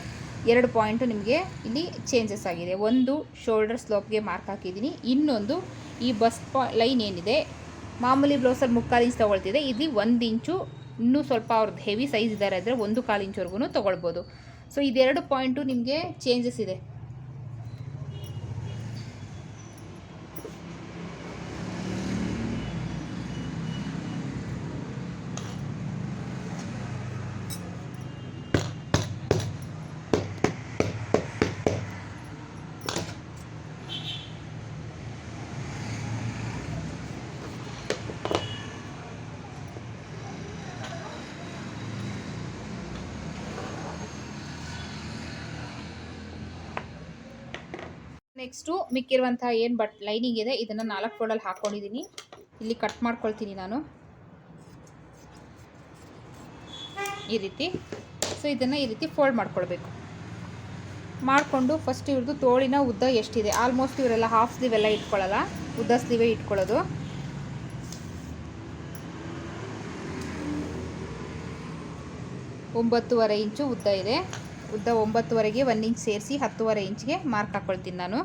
ಎರಡು ಪಾಯಿಂಟು ನಿಮಗೆ ಇಲ್ಲಿ ಚೇಂಜಸ್ ಆಗಿದೆ. ಒಂದು ಶೋಲ್ಡರ್ ಸ್ಲೋಪ್ಗೆ ಮಾರ್ಕ್ ಹಾಕಿದ್ದೀನಿ. ಇನ್ನೊಂದು ಈ ಬಸ್ ಲೈನ್ ಏನಿದೆ, ಮಾಮೂಲಿ ಬ್ಲೌಸಲ್ಲಿ ಮುಕ್ಕಾಲು ಇಂಚ್ ತೊಗೊಳ್ತಿದೆ. ಇಲ್ಲಿ ಒಂದು ಇಂಚು, ಇನ್ನೂ ಸ್ವಲ್ಪ ಅವ್ರದ್ದು ಹೆವಿ ಸೈಜ್ ಇದ್ದಾರೆ ಅಂದರೆ ಒಂದು ಕಾಲು ಇಂಚ್ವರೆಗೂ ತೊಗೊಳ್ಬೋದು. ಸೊ, ಇದೆರಡು ಪಾಯಿಂಟು ನಿಮಗೆ ಚೇಂಜಸ್ ಇದೆ. ನೆಕ್ಸ್ಟು ಮಿಕ್ಕಿರುವಂಥ ಏನು ಬಟ್ ಲೈನಿಂಗ್ ಇದೆ, ಇದನ್ನು ನಾಲ್ಕು ಫೋಲ್ಡಲ್ಲಿ ಹಾಕ್ಕೊಂಡಿದ್ದೀನಿ ಇಲ್ಲಿ ಕಟ್ ಮಾಡ್ಕೊಳ್ತೀನಿ ನಾನು. ಈ ರೀತಿ. ಸೊ ಇದನ್ನು ಈ ರೀತಿ ಫೋಲ್ಡ್ ಮಾಡ್ಕೊಳ್ಬೇಕು. ಮಾಡಿಕೊಂಡು ಫಸ್ಟ್ ಇವ್ರದ್ದು ತೋಳಿನ ಉದ್ದ ಎಷ್ಟಿದೆ? ಆಲ್ಮೋಸ್ಟ್ ಇವರೆಲ್ಲ ಹಾಫ್ ಸ್ಲೀವ್ ಎಲ್ಲ ಇಟ್ಕೊಳ್ಳಲ್ಲ ಉದ್ದ ಸ್ಲೀವೇ ಇಟ್ಕೊಳ್ಳೋದು. ಒಂಬತ್ತುವರೆ ಇಂಚು ಉದ್ದ ಇದೆ. ಉದ್ದ ಒಂಬತ್ತುವರೆಗೆ ಒನ್ ಇಂಚ್ ಸೇರಿಸಿ ಹತ್ತುವರೆ ಇಂಚ್ಗೆ ಮಾರ್ಕ್ ಹಾಕ್ಕೊಳ್ತೀನಿ ನಾನು.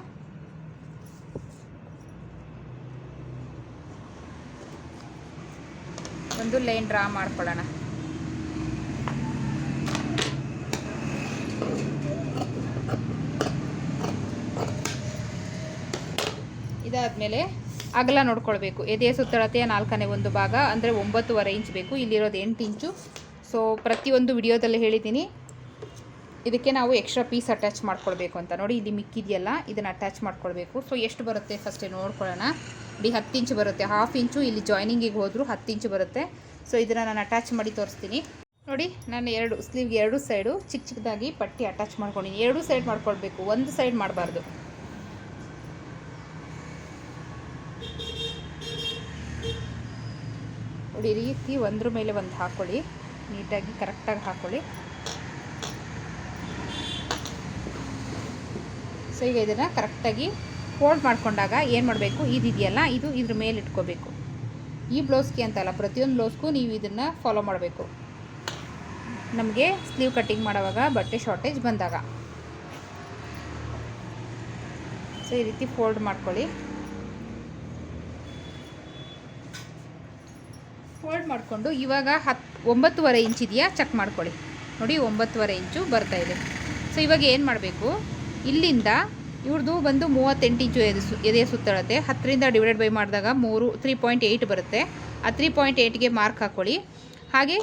ಒಂದು ಲೈನ್ ಡ್ರಾ ಮಾಡ್ಕೊಳ್ಳೋಣ. ಇದಾದಮೇಲೆ ಅಗಲ ನೋಡ್ಕೊಳ್ಬೇಕು. ಎದೆ ಸುತ್ತಳತೆಯ ನಾಲ್ಕನೇ ಒಂದು ಭಾಗ ಅಂದರೆ ಒಂಬತ್ತುವರೆ ಇಂಚ್ ಬೇಕು. ಇಲ್ಲಿರೋದು ಎಂಟು ಇಂಚು ಸೊ ಪ್ರತಿಯೊಂದು ವಿಡಿಯೋದಲ್ಲಿ ಹೇಳಿದ್ದೀನಿ. ಇದಕ್ಕೆ ನಾವು ಎಕ್ಸ್ಟ್ರಾ ಪೀಸ್ ಅಟ್ಯಾಚ್ ಮಾಡ್ಕೊಳ್ಬೇಕು ಅಂತ. ನೋಡಿ, ಇಲ್ಲಿ ಮಿಕ್ಕಿದೆಯಲ್ಲ, ಇದನ್ನು ಅಟ್ಯಾಚ್ ಮಾಡ್ಕೊಳ್ಬೇಕು ಸೊ ಎಷ್ಟು ಬರುತ್ತೆ? ಫಸ್ಟೇ ನೋಡ್ಕೊಳ್ಳೋಣ. ಇಲ್ಲಿ ಹತ್ತು ಇಂಚು ಬರುತ್ತೆ. ಹಾಫ್ ಇಂಚು ಇಲ್ಲಿ ಜಾಯ್ನಿಂಗಿಗೆ ಹೋದರೂ ಹತ್ತು ಇಂಚು ಬರುತ್ತೆ. ಸೊ ಇದನ್ನು ನಾನು ಅಟ್ಯಾಚ್ ಮಾಡಿ ತೋರಿಸ್ತೀನಿ. ನೋಡಿ, ನಾನು ಎರಡು ಸ್ಲೀವ್ಗೆ ಎರಡು ಸೈಡು ಚಿಕ್ಕ ಚಿಕ್ಕದಾಗಿ ಪಟ್ಟಿ ಅಟ್ಯಾಚ್ ಮಾಡ್ಕೊಂಡಿನಿ ಎರಡು ಸೈಡ್ ಮಾಡ್ಕೊಳ್ಬೇಕು. ಒಂದು ಸೈಡ್ ಮಾಡಬಾರ್ದು. ನೋಡಿ ರೀತಿ ಒಂದ್ರ ಮೇಲೆ ಒಂದು ಹಾಕ್ಕೊಳ್ಳಿ ನೀಟಾಗಿ ಕರೆಕ್ಟಾಗಿ ಹಾಕ್ಕೊಳ್ಳಿ ಸೊ ಈಗ ಇದನ್ನು ಕರೆಕ್ಟಾಗಿ ಫೋಲ್ಡ್ ಮಾಡಿಕೊಂಡಾಗ ಏನು ಮಾಡಬೇಕು? ಇದಿದೆಯಲ್ಲ ಇದು ಇದ್ರ ಮೇಲೆ ಇಟ್ಕೋಬೇಕು. ಈ ಬ್ಲೌಸ್ಗೆ ಅಂತಲ್ಲ, ಪ್ರತಿಯೊಂದು ಬ್ಲೌಸ್ಗೂ ನೀವು ಇದನ್ನು ಫಾಲೋ ಮಾಡಬೇಕು. ನಮಗೆ ಸ್ಲೀವ್ ಕಟ್ಟಿಂಗ್ ಮಾಡುವಾಗ ಬಟ್ಟೆ ಶಾರ್ಟೇಜ್ ಬಂದಾಗ. ಸೊ ಈ ರೀತಿ ಫೋಲ್ಡ್ ಮಾಡ್ಕೊಳ್ಳಿ. ಫೋಲ್ಡ್ ಮಾಡಿಕೊಂಡು ಇವಾಗ ಹತ್ತು ಒಂಬತ್ತುವರೆ ಇಂಚ್ ಇದೆಯಾ? ಚೆಕ್ ಮಾಡ್ಕೊಳ್ಳಿ. ನೋಡಿ, ಒಂಬತ್ತುವರೆ ಇಂಚು ಬರ್ತಾ ಇದೆ. ಸೊ ಇವಾಗ ಏನು ಮಾಡಬೇಕು? ಇಲ್ಲಿಂದ ಇವ್ರದ್ದು ಬಂದು ಮೂವತ್ತೆಂಟು ಇಂಚು ಎದೆ ಸು ಎದೆಯ ಸುತ್ತಳತೆ ಹತ್ತರಿಂದ ಡಿವೈಡ್ ಬೈ ಮಾಡಿದಾಗ ಮೂರು ತ್ರೀ ಪಾಯಿಂಟ್ ಏಯ್ಟ್ ಬರುತ್ತೆ. ಆ ತ್ರೀ ಪಾಯಿಂಟ್ ಏಯ್ಟ್ಗೆ ಮಾರ್ಕ್ ಹಾಕ್ಕೊಳ್ಳಿ ಹಾಗೆ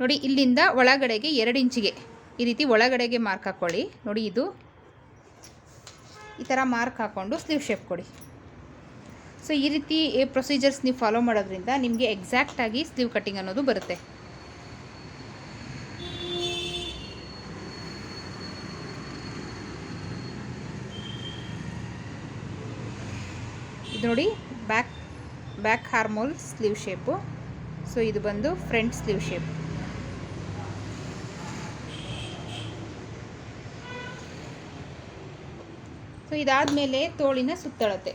ನೋಡಿ ಇಲ್ಲಿಂದ ಒಳಗಡೆಗೆ ಎರಡು ಇಂಚಿಗೆ ಈ ರೀತಿ ಒಳಗಡೆಗೆ ಮಾರ್ಕ್ ಹಾಕ್ಕೊಳ್ಳಿ ನೋಡಿ ಇದು ಈ ಥರ ಮಾರ್ಕ್ ಹಾಕ್ಕೊಂಡು ಸ್ಲೀವ್ ಶೇಪ್ ಕೊಡಿ. ಸೊ ಈ ರೀತಿ ಪ್ರೊಸೀಜರ್ಸ್ ನೀವು ಫಾಲೋ ಮಾಡೋದ್ರಿಂದ ನಿಮಗೆ ಎಕ್ಸಾಕ್ಟಾಗಿ ಸ್ಲೀವ್ ಕಟ್ಟಿಂಗ್ ಅನ್ನೋದು ಬರುತ್ತೆ. ಇದು ನೋಡಿ back back armhole sleeve shape so ಇದು ಬಂದು ಫ್ರಂಟ್ ಸ್ಲೀವ್ ಶೇಪ್ ಸೊ ಇದಾದಮೇಲೆ ತೋಳಿನ ಸುತ್ತಳತೆ.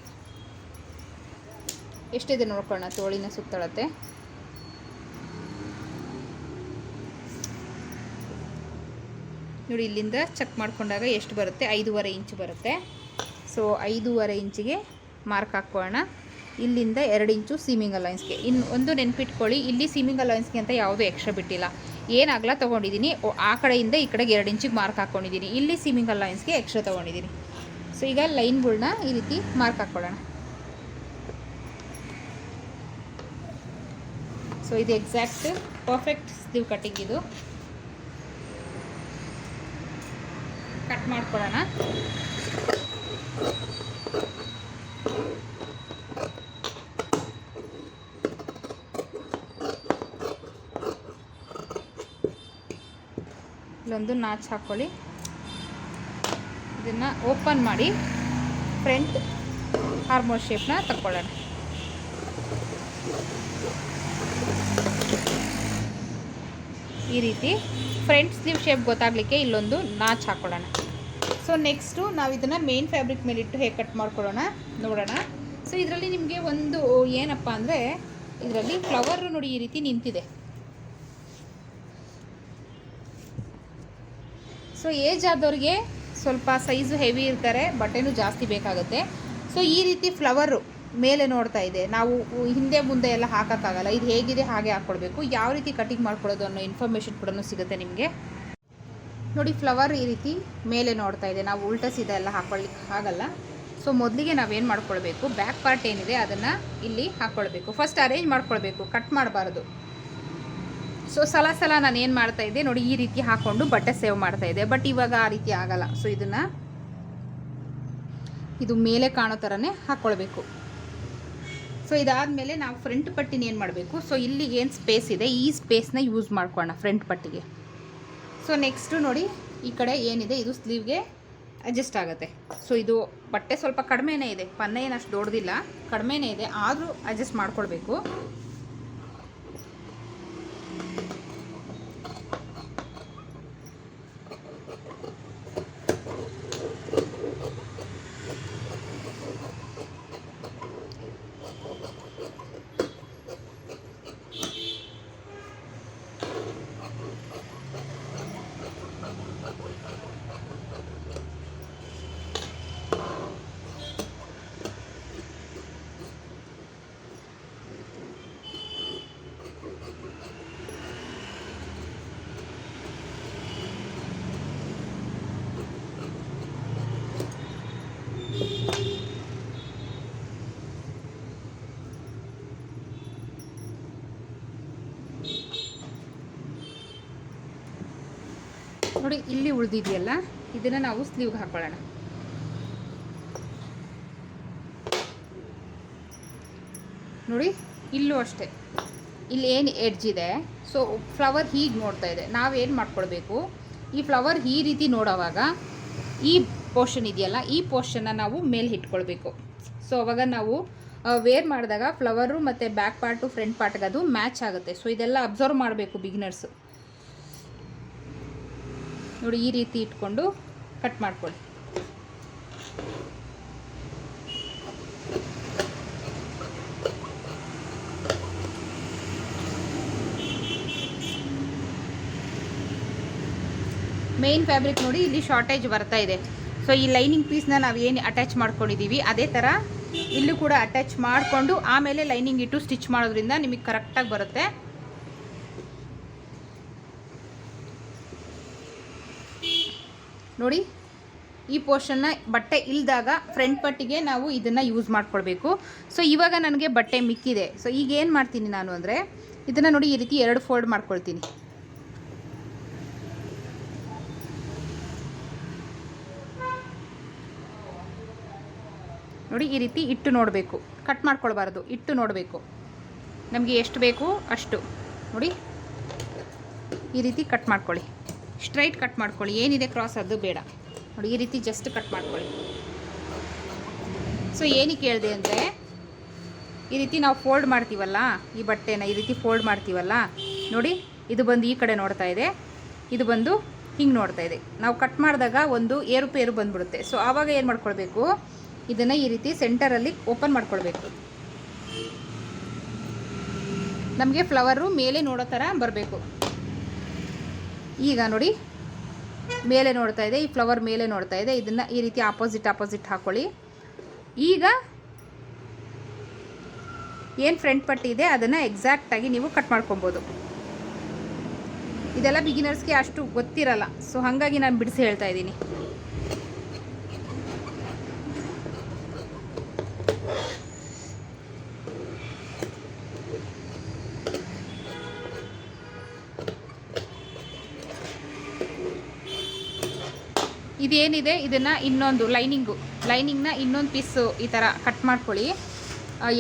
ಎಷ್ಟಿದೆ ನೋಡ್ಕೊಳ್ಳೋಣ, ತೋಳಿನ ಸುತ್ತಳತೆ. ನೋಡಿ, ಇಲ್ಲಿಂದ ಚೆಕ್ ಮಾಡಿಕೊಂಡಾಗ ಎಷ್ಟು ಬರುತ್ತೆ? ಐದೂವರೆ ಇಂಚು ಬರುತ್ತೆ. ಸೊ ಐದೂವರೆ ಇಂಚಿಗೆ ಮಾರ್ಕ್ ಹಾಕ್ಕೊಳ್ಳೋಣ. ಇಲ್ಲಿಂದ ಎರಡು ಇಂಚು ಸೀಮಿಂಗ್ ಅಲೈನ್ಸ್ಗೆ ಇನ್ನು ಒಂದು ನೆನ್ಪಿಟ್ಕೊಳ್ಳಿ, ಇಲ್ಲಿ ಸೀಮಿಂಗ್ ಅಲೈನ್ಸ್ಗೆ ಅಂತ ಯಾವುದೂ ಎಕ್ಸ್ಟ್ರಾ ಬಿಟ್ಟಿಲ್ಲ. ಏನು ತೊಗೊಂಡಿದ್ದೀನಿ ಆ ಕಡೆಯಿಂದ ಈ ಕಡೆಗೆ ಎರಡು ಇಂಚಿಗೆ ಮಾರ್ಕ್ ಹಾಕ್ಕೊಂಡಿದ್ದೀನಿ ಇಲ್ಲಿ ಸೀಮಿಂಗ್ ಅಲೈನ್ಸ್ಗೆ ಎಕ್ಸ್ಟ್ರಾ ತೊಗೊಂಡಿದ್ದೀನಿ ಸೊ ಈಗ ಲೈನ್ಗಳನ್ನ ಈ ರೀತಿ ಮಾರ್ಕ್ ಹಾಕ್ಕೊಳ್ಳೋಣ. ಸೊ ಇದು ಎಕ್ಸಾಕ್ಟ್ ಪರ್ಫೆಕ್ಟ್ ಸ್ಲೀವ್ ಕಟ್ಟಿಂಗ್ ಇದು. ಕಟ್ ಮಾಡ್ಕೊಳ್ಳೋಣ. ಇಲ್ಲೊಂದು ನಾಚ್ ಹಾಕ್ಕೊಳ್ಳಿ ಇದನ್ನು ಓಪನ್ ಮಾಡಿ ಫ್ರಂಟ್ ಹಾರ್ಮೋನ್ ಶೇಪ್ನ ತಗೊಳ್ಳೋಣ ಈ ರೀತಿ ಫ್ರಂಟ್ ಸ್ಲೀವ್ ಶೇಪ್ ಗೊತ್ತಾಗಲಿಕ್ಕೆ ಇಲ್ಲೊಂದು ನಾಚ್ ಹಾಕ್ಕೊಳ್ಳೋಣ ಸೊ ನೆಕ್ಸ್ಟು ನಾವು ಇದನ್ನು ಮೇನ್ ಫ್ಯಾಬ್ರಿಕ್ ಮೇಲಿಟ್ಟು ಹೇಗೆ ಕಟ್ ಮಾಡ್ಕೊಳ್ಳೋಣ. ನೋಡೋಣ. ಸೊ ಇದರಲ್ಲಿ ನಿಮಗೆ ಒಂದು ಏನಪ್ಪ ಅಂದರೆ, ಇದರಲ್ಲಿ ಫ್ಲವರ್ ನೋಡಿ ಈ ರೀತಿ ನಿಂತಿದೆ. ಸೊ ಏಜ್ ಆದವ್ರಿಗೆ ಸ್ವಲ್ಪ ಸೈಜು ಹೆವಿ ಇರ್ತಾರೆ, ಬಟ್ಟೆನೂ ಜಾಸ್ತಿ ಬೇಕಾಗುತ್ತೆ. ಸೊ ಈ ರೀತಿ ಫ್ಲವರು ಮೇಲೆ ನೋಡ್ತಾ ಇದೆ. ನಾವು ಹಿಂದೆ ಮುಂದೆ ಎಲ್ಲ ಹಾಕೋಕ್ಕಾಗಲ್ಲ. ಇದು ಹೇಗಿದೆ, ಹಾಗೆ ಹಾಕ್ಕೊಳ್ಬೇಕು ಯಾವ ರೀತಿ ಕಟಿಂಗ್ ಮಾಡ್ಕೊಳ್ಳೋದು ಅನ್ನೋ ಇನ್ಫಾರ್ಮೇಷನ್ ಕೂಡ ಸಿಗುತ್ತೆ ನಿಮಗೆ. ನೋಡಿ ಫ್ಲವರ್ ಈ ರೀತಿ ಮೇಲೆ ನೋಡ್ತಾ ಇದೆ. ನಾವು ಉಲ್ಟಾ ಸೀದಾ ಎಲ್ಲ ಹಾಕ್ಕೊಳ್ಳಿಕ್ಕೆ ಆಗಲ್ಲ. ಸೊ ಮೊದಲಿಗೆ ನಾವೇನು ಮಾಡ್ಕೊಳ್ಬೇಕು? ಬ್ಯಾಕ್ ಪಾರ್ಟ್ ಏನಿದೆ, ಅದನ್ನು ಇಲ್ಲಿ ಹಾಕ್ಕೊಳ್ಬೇಕು. ಫಸ್ಟ್ ಅರೇಂಜ್ ಮಾಡ್ಕೊಳ್ಬೇಕು. ಕಟ್ ಮಾಡಬಾರ್ದು. ಸೊ ಸಲ ಸಲ ನಾನು ಏನು ಮಾಡ್ತಾ ಇದ್ದೆ? ನೋಡಿ, ಈ ರೀತಿ ಹಾಕ್ಕೊಂಡು ಬಟ್ಟೆ ಸೇವ್ ಮಾಡ್ತಾ ಇದ್ದೆ. ಬಟ್ ಇವಾಗ ಆ ರೀತಿ ಆಗಲ್ಲ. ಸೊ ಇದನ್ನು ಇದು ಮೇಲೆ ಕಾಣೋ ಥರನೇ ಹಾಕ್ಕೊಳ್ಬೇಕು ಸೊ ಇದಾದಮೇಲೆ ನಾವು ಫ್ರಂಟ್ ಪಟ್ಟಿನ ಏನು ಮಾಡಬೇಕು? ಸೊ ಇಲ್ಲಿ ಏನು ಸ್ಪೇಸ್ ಇದೆ? ಈ ಸ್ಪೇಸ್ನ ಯೂಸ್ ಮಾಡ್ಕೊಳ್ಳೋಣ ಫ್ರಂಟ್ ಪಟ್ಟಿಗೆ. ಸೊ ನೆಕ್ಸ್ಟು ನೋಡಿ, ಈ ಕಡೆ ಏನಿದೆ? ಇದು ಸ್ಲೀವ್ಗೆ ಅಡ್ಜಸ್ಟ್ ಆಗುತ್ತೆ. ಸೊ ಇದು ಬಟ್ಟೆ ಸ್ವಲ್ಪ ಕಡಿಮೆನೇ ಇದೆ. ಪನ್ನ ಏನಷ್ಟು ದೊಡ್ಡದಿಲ್ಲ. ಕಡಿಮೆನೇ ಇದೆ. ಆದರೂ ಅಡ್ಜಸ್ಟ್ ಮಾಡ್ಕೊಳ್ಬೇಕು. ನೋಡಿ, ಇಲ್ಲಿ ಉಳಿದಿದೆಯಲ್ಲ, ಇದನ್ನು ನಾವು ಸ್ಲೀವ್ಗೆ ಹಾಕೊಳ್ಳೋಣ. ನೋಡಿ, ಇಲ್ಲೂ ಅಷ್ಟೇ. ಇಲ್ಲಿ ಏನು ಎಡ್ಜ್ ಇದೆ? ಸೊ ಫ್ಲವರ್ ಹೀಗೆ ನೋಡ್ತಾ ಇದೆ. ನಾವೇನು ಮಾಡ್ಕೊಳ್ಬೇಕು? ಈ ಫ್ಲವರ್ ಈ ರೀತಿ ನೋಡೋವಾಗ ಈ ಪೋರ್ಷನ್ ಇದೆಯಲ್ಲ, ಈ ಪೋರ್ಷನ್ನ ನಾವು ಮೇಲೆ ಇಟ್ಕೊಳ್ಬೇಕು. ಸೊ ಅವಾಗ ನಾವು ವೇರ್ ಮಾಡಿದಾಗ ಫ್ಲವರು ಮತ್ತು ಬ್ಯಾಕ್ ಪಾರ್ಟು ಫ್ರಂಟ್ ಪಾರ್ಟ್ಗೆ ಅದು ಮ್ಯಾಚ್ ಆಗುತ್ತೆ. ಸೊ ಇದೆಲ್ಲ ಅಬ್ಸರ್ವ್ ಮಾಡಬೇಕು ಬಿಗಿನರ್ಸು ನೋಡಿ ಈ ರೀತಿ ಇಟ್ಕೊಂಡು ಕಟ್ ಮಾಡ್ಕೊಳ್ಳಿ. ಮೇನ್ ಫ್ಯಾಬ್ರಿಕ್ ನೋಡಿ ಇಲ್ಲಿ ಶಾರ್ಟೇಜ್ ಬರ್ತಾ ಇದೆ. ಸೊ ಈ ಲೈನಿಂಗ್ ಪೀಸ್ನ ನಾವು ಏನು ಅಟ್ಯಾಚ್ ಮಾಡ್ಕೊಂಡಿದ್ದೀವಿ ಅದೇ ಥರ ಇಲ್ಲೂ ಕೂಡ ಅಟ್ಯಾಚ್ ಮಾಡಿಕೊಂಡು ಆಮೇಲೆ ಲೈನಿಂಗ್ ಇಟ್ಟು ಸ್ಟಿಚ್ ಮಾಡೋದ್ರಿಂದ ನಿಮಗೆ ಕರೆಕ್ಟಾಗಿ ಬರುತ್ತೆ. ನೋಡಿ, ಈ ಪೋರ್ಷನ್ನ ಬಟ್ಟೆ ಇಲ್ದಾಗ ಫ್ರಂಟ್ ಪಟ್ಟಿಗೆ ನಾವು ಇದನ್ನು ಯೂಸ್ ಮಾಡ್ಕೊಳ್ಬೇಕು. ಸೊ ಇವಾಗ ನನಗೆ ಬಟ್ಟೆ ಮಿಕ್ಕಿದೆ. ಸೊ ಈಗ ಏನು ಮಾಡ್ತೀನಿ ನಾನು ಅಂದರೆ, ಇದನ್ನು ನೋಡಿ ಈ ರೀತಿ ಎರಡು ಫೋಲ್ಡ್ ಮಾಡ್ಕೊಳ್ತೀನಿ. ನೋಡಿ, ಈ ರೀತಿ ಇಟ್ಟು ನೋಡಬೇಕು. ಕಟ್ ಮಾಡ್ಕೊಳ್ಬಾರ್ದು. ಇಟ್ಟು ನೋಡಬೇಕು. ನಮಗೆ ಎಷ್ಟು ಬೇಕು ಅಷ್ಟು. ನೋಡಿ, ಈ ರೀತಿ ಕಟ್ ಮಾಡ್ಕೊಳ್ಳಿ. ಸ್ಟ್ರೈಟ್ ಕಟ್ ಮಾಡ್ಕೊಳ್ಳಿ. ಏನಿದೆ ಕ್ರಾಸ್ ಅದು ಬೇಡ. ನೋಡಿ, ಈ ರೀತಿ ಜಸ್ಟ್ ಕಟ್ ಮಾಡ್ಕೊಳ್ಳಿ. ಸೊ ಏನಕ್ಕೆ ಹೇಳಿದೆ ಅಂದರೆ, ಈ ರೀತಿ ನಾವು ಫೋಲ್ಡ್ ಮಾಡ್ತೀವಲ್ಲ, ಈ ಬಟ್ಟೆನ ಈ ರೀತಿ ಫೋಲ್ಡ್ ಮಾಡ್ತೀವಲ್ಲ, ನೋಡಿ, ಇದು ಬಂದು ಈ ಕಡೆ ನೋಡ್ತಾ ಇದೆ, ಇದು ಬಂದು ಹಿಂಗೆ ನೋಡ್ತಾ ಇದೆ. ನಾವು ಕಟ್ ಮಾಡಿದಾಗ ಒಂದು ಏರುಪೇರು ಬಂದ್ಬಿಡುತ್ತೆ. ಸೊ ಆವಾಗ ಏನು ಮಾಡ್ಕೊಳ್ಬೇಕು? ಇದನ್ನು ಈ ರೀತಿ ಸೆಂಟರಲ್ಲಿ ಓಪನ್ ಮಾಡ್ಕೊಳ್ಬೇಕು. ನಮಗೆ ಫ್ಲವರು ಮೇಲೆ ನೋಡೋ ಥರ ಬರಬೇಕು. ಈಗ ನೋಡಿ ಮೇಲೆ ನೋಡ್ತಾ ಇದೆ, ಈ ಫ್ಲವರ್ ಮೇಲೆ ನೋಡ್ತಾ ಇದೆ. ಇದನ್ನು ಈ ರೀತಿ ಆಪೋಸಿಟ್ ಆಪೋಸಿಟ್ ಹಾಕೊಳ್ಳಿ. ಈಗ ಏನು ಫ್ರಂಟ್ ಪಟ್ಟಿ ಇದೆ, ಅದನ್ನು ಎಕ್ಸಾಕ್ಟಾಗಿ ನೀವು ಕಟ್ ಮಾಡ್ಕೊಬೋದು. ಇದೆಲ್ಲ ಬಿಗಿನರ್ಸ್ಗೆ ಅಷ್ಟು ಗೊತ್ತಿರಲ್ಲ ಸೊ ಹಾಗಾಗಿ ನಾನು ಬಿಡಿಸಿ ಹೇಳ್ತಾ ಇದ್ದೀನಿ. ಇದೇನಿದೆ? ಇದನ್ನು ಇನ್ನೊಂದು ಲೈನಿಂಗು ಲೈನಿಂಗ್ನ ಇನ್ನೊಂದು ಪೀಸು ಈ ಥರ ಕಟ್ ಮಾಡ್ಕೊಳ್ಳಿ.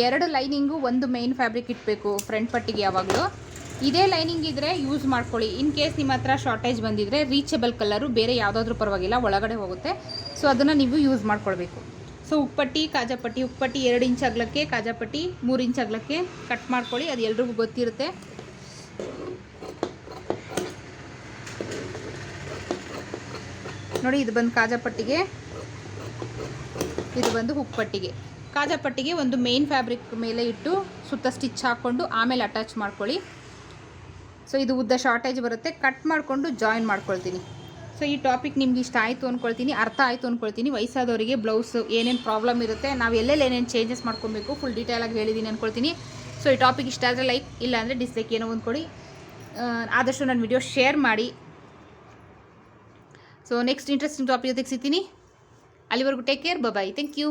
ಎರಡು ಲೈನಿಂಗು ಒಂದು ಮೇನ್ ಫ್ಯಾಬ್ರಿಕ್ ಇಟ್ಬೇಕು ಫ್ರಂಟ್ ಪಟ್ಟಿಗೆ ಯಾವಾಗಲೂ. ಇದೇ ಲೈನಿಂಗ್ ಇದ್ದರೆ ಯೂಸ್ ಮಾಡ್ಕೊಳ್ಳಿ. ಇನ್ ಕೇಸ್ ನಿಮ್ಮ ಹತ್ರ ಶಾರ್ಟೇಜ್ ಬಂದಿದ್ದರೆ ರೀಚಬಲ್ ಕಲರು ಬೇರೆ ಯಾವುದಾದ್ರೂ ಪರವಾಗಿಲ್ಲ, ಒಳಗಡೆ ಹೋಗುತ್ತೆ. ಸೊ ಅದನ್ನು ನೀವು ಯೂಸ್ ಮಾಡ್ಕೊಳ್ಬೇಕು. ಸೊ ಉಪ್ಪಟ್ಟಿ ಕಾಜಾಪಟ್ಟಿ ಉಪ್ಪಟ್ಟಿ ಎರಡು ಇಂಚ್ ಅಗಲಕ್ಕೆ ಕಾಜಾಪಟ್ಟಿ ಮೂರು ಇಂಚ್ ಅಗಲಕ್ಕೆ ಕಟ್ ಮಾಡ್ಕೊಳ್ಳಿ. ಅದು ಎಲ್ರಿಗೂ ಗೊತ್ತಿರುತ್ತೆ. ನೋಡಿ, ಇದು ಬಂದು ಕಾಜಾಪಟ್ಟಿಗೆ ಇದು ಬಂದು ಹುಪ್ಪಟ್ಟಿಗೆ ಕಾಜಾಪಟ್ಟಿಗೆ ಒಂದು ಮೇನ್ ಫ್ಯಾಬ್ರಿಕ್ ಮೇಲೆ ಇಟ್ಟು ಸುತ್ತ ಸ್ಟಿಚ್ ಹಾಕ್ಕೊಂಡು ಆಮೇಲೆ ಅಟ್ಯಾಚ್ ಮಾಡ್ಕೊಳ್ಳಿ. ಸೊ ಇದು ಉದ್ದ ಶಾರ್ಟೇಜ್ ಬರುತ್ತೆ. ಕಟ್ ಮಾಡಿಕೊಂಡು ಜಾಯಿನ್ ಮಾಡ್ಕೊಳ್ತೀನಿ. ಸೊ ಈ ಟಾಪಿಕ್ ನಿಮ್ಗೆ ಇಷ್ಟ ಆಯಿತು ಅಂದ್ಕೊಳ್ತೀನಿ ಅರ್ಥ ಆಯಿತು ಅಂದ್ಕೊಳ್ತೀನಿ ವಯಸ್ಸಾದವರಿಗೆ ಬ್ಲೌಸ್ ಏನೇನು ಪ್ರಾಬ್ಲಮ್ ಇರುತ್ತೆ, ನಾವು ಎಲ್ಲೆಲ್ಲಿ ಏನೇನು ಚೇಂಜಸ್ ಮಾಡ್ಕೊಬೇಕು ಫುಲ್ ಡೀಟೇಲಾಗಿ ಹೇಳಿದ್ದೀನಿ ಅಂದ್ಕೊಳ್ತೀನಿ ಸೊ ಈ ಟಾಪಿಕ್ ಇಷ್ಟ ಆದರೆ ಲೈಕ್ ಇಲ್ಲ ಅಂದರೆ ಡಿಸ್ಲೈಕ್ ಏನೋ ಒಂದು ಕೊಡಿ. ಆದಷ್ಟು ನನ್ನ ವಿಡಿಯೋ ಶೇರ್ ಮಾಡಿ. ಸೊ ನೆಕ್ಸ್ಟ್ ಇಂಟ್ರೆಸ್ಟಿಂಗ್ ಟಾಪಿಕ್ ಸಿಗ್ತೀನಿ ಅಲ್ಲಿವರೆಗೂ take care bye thank you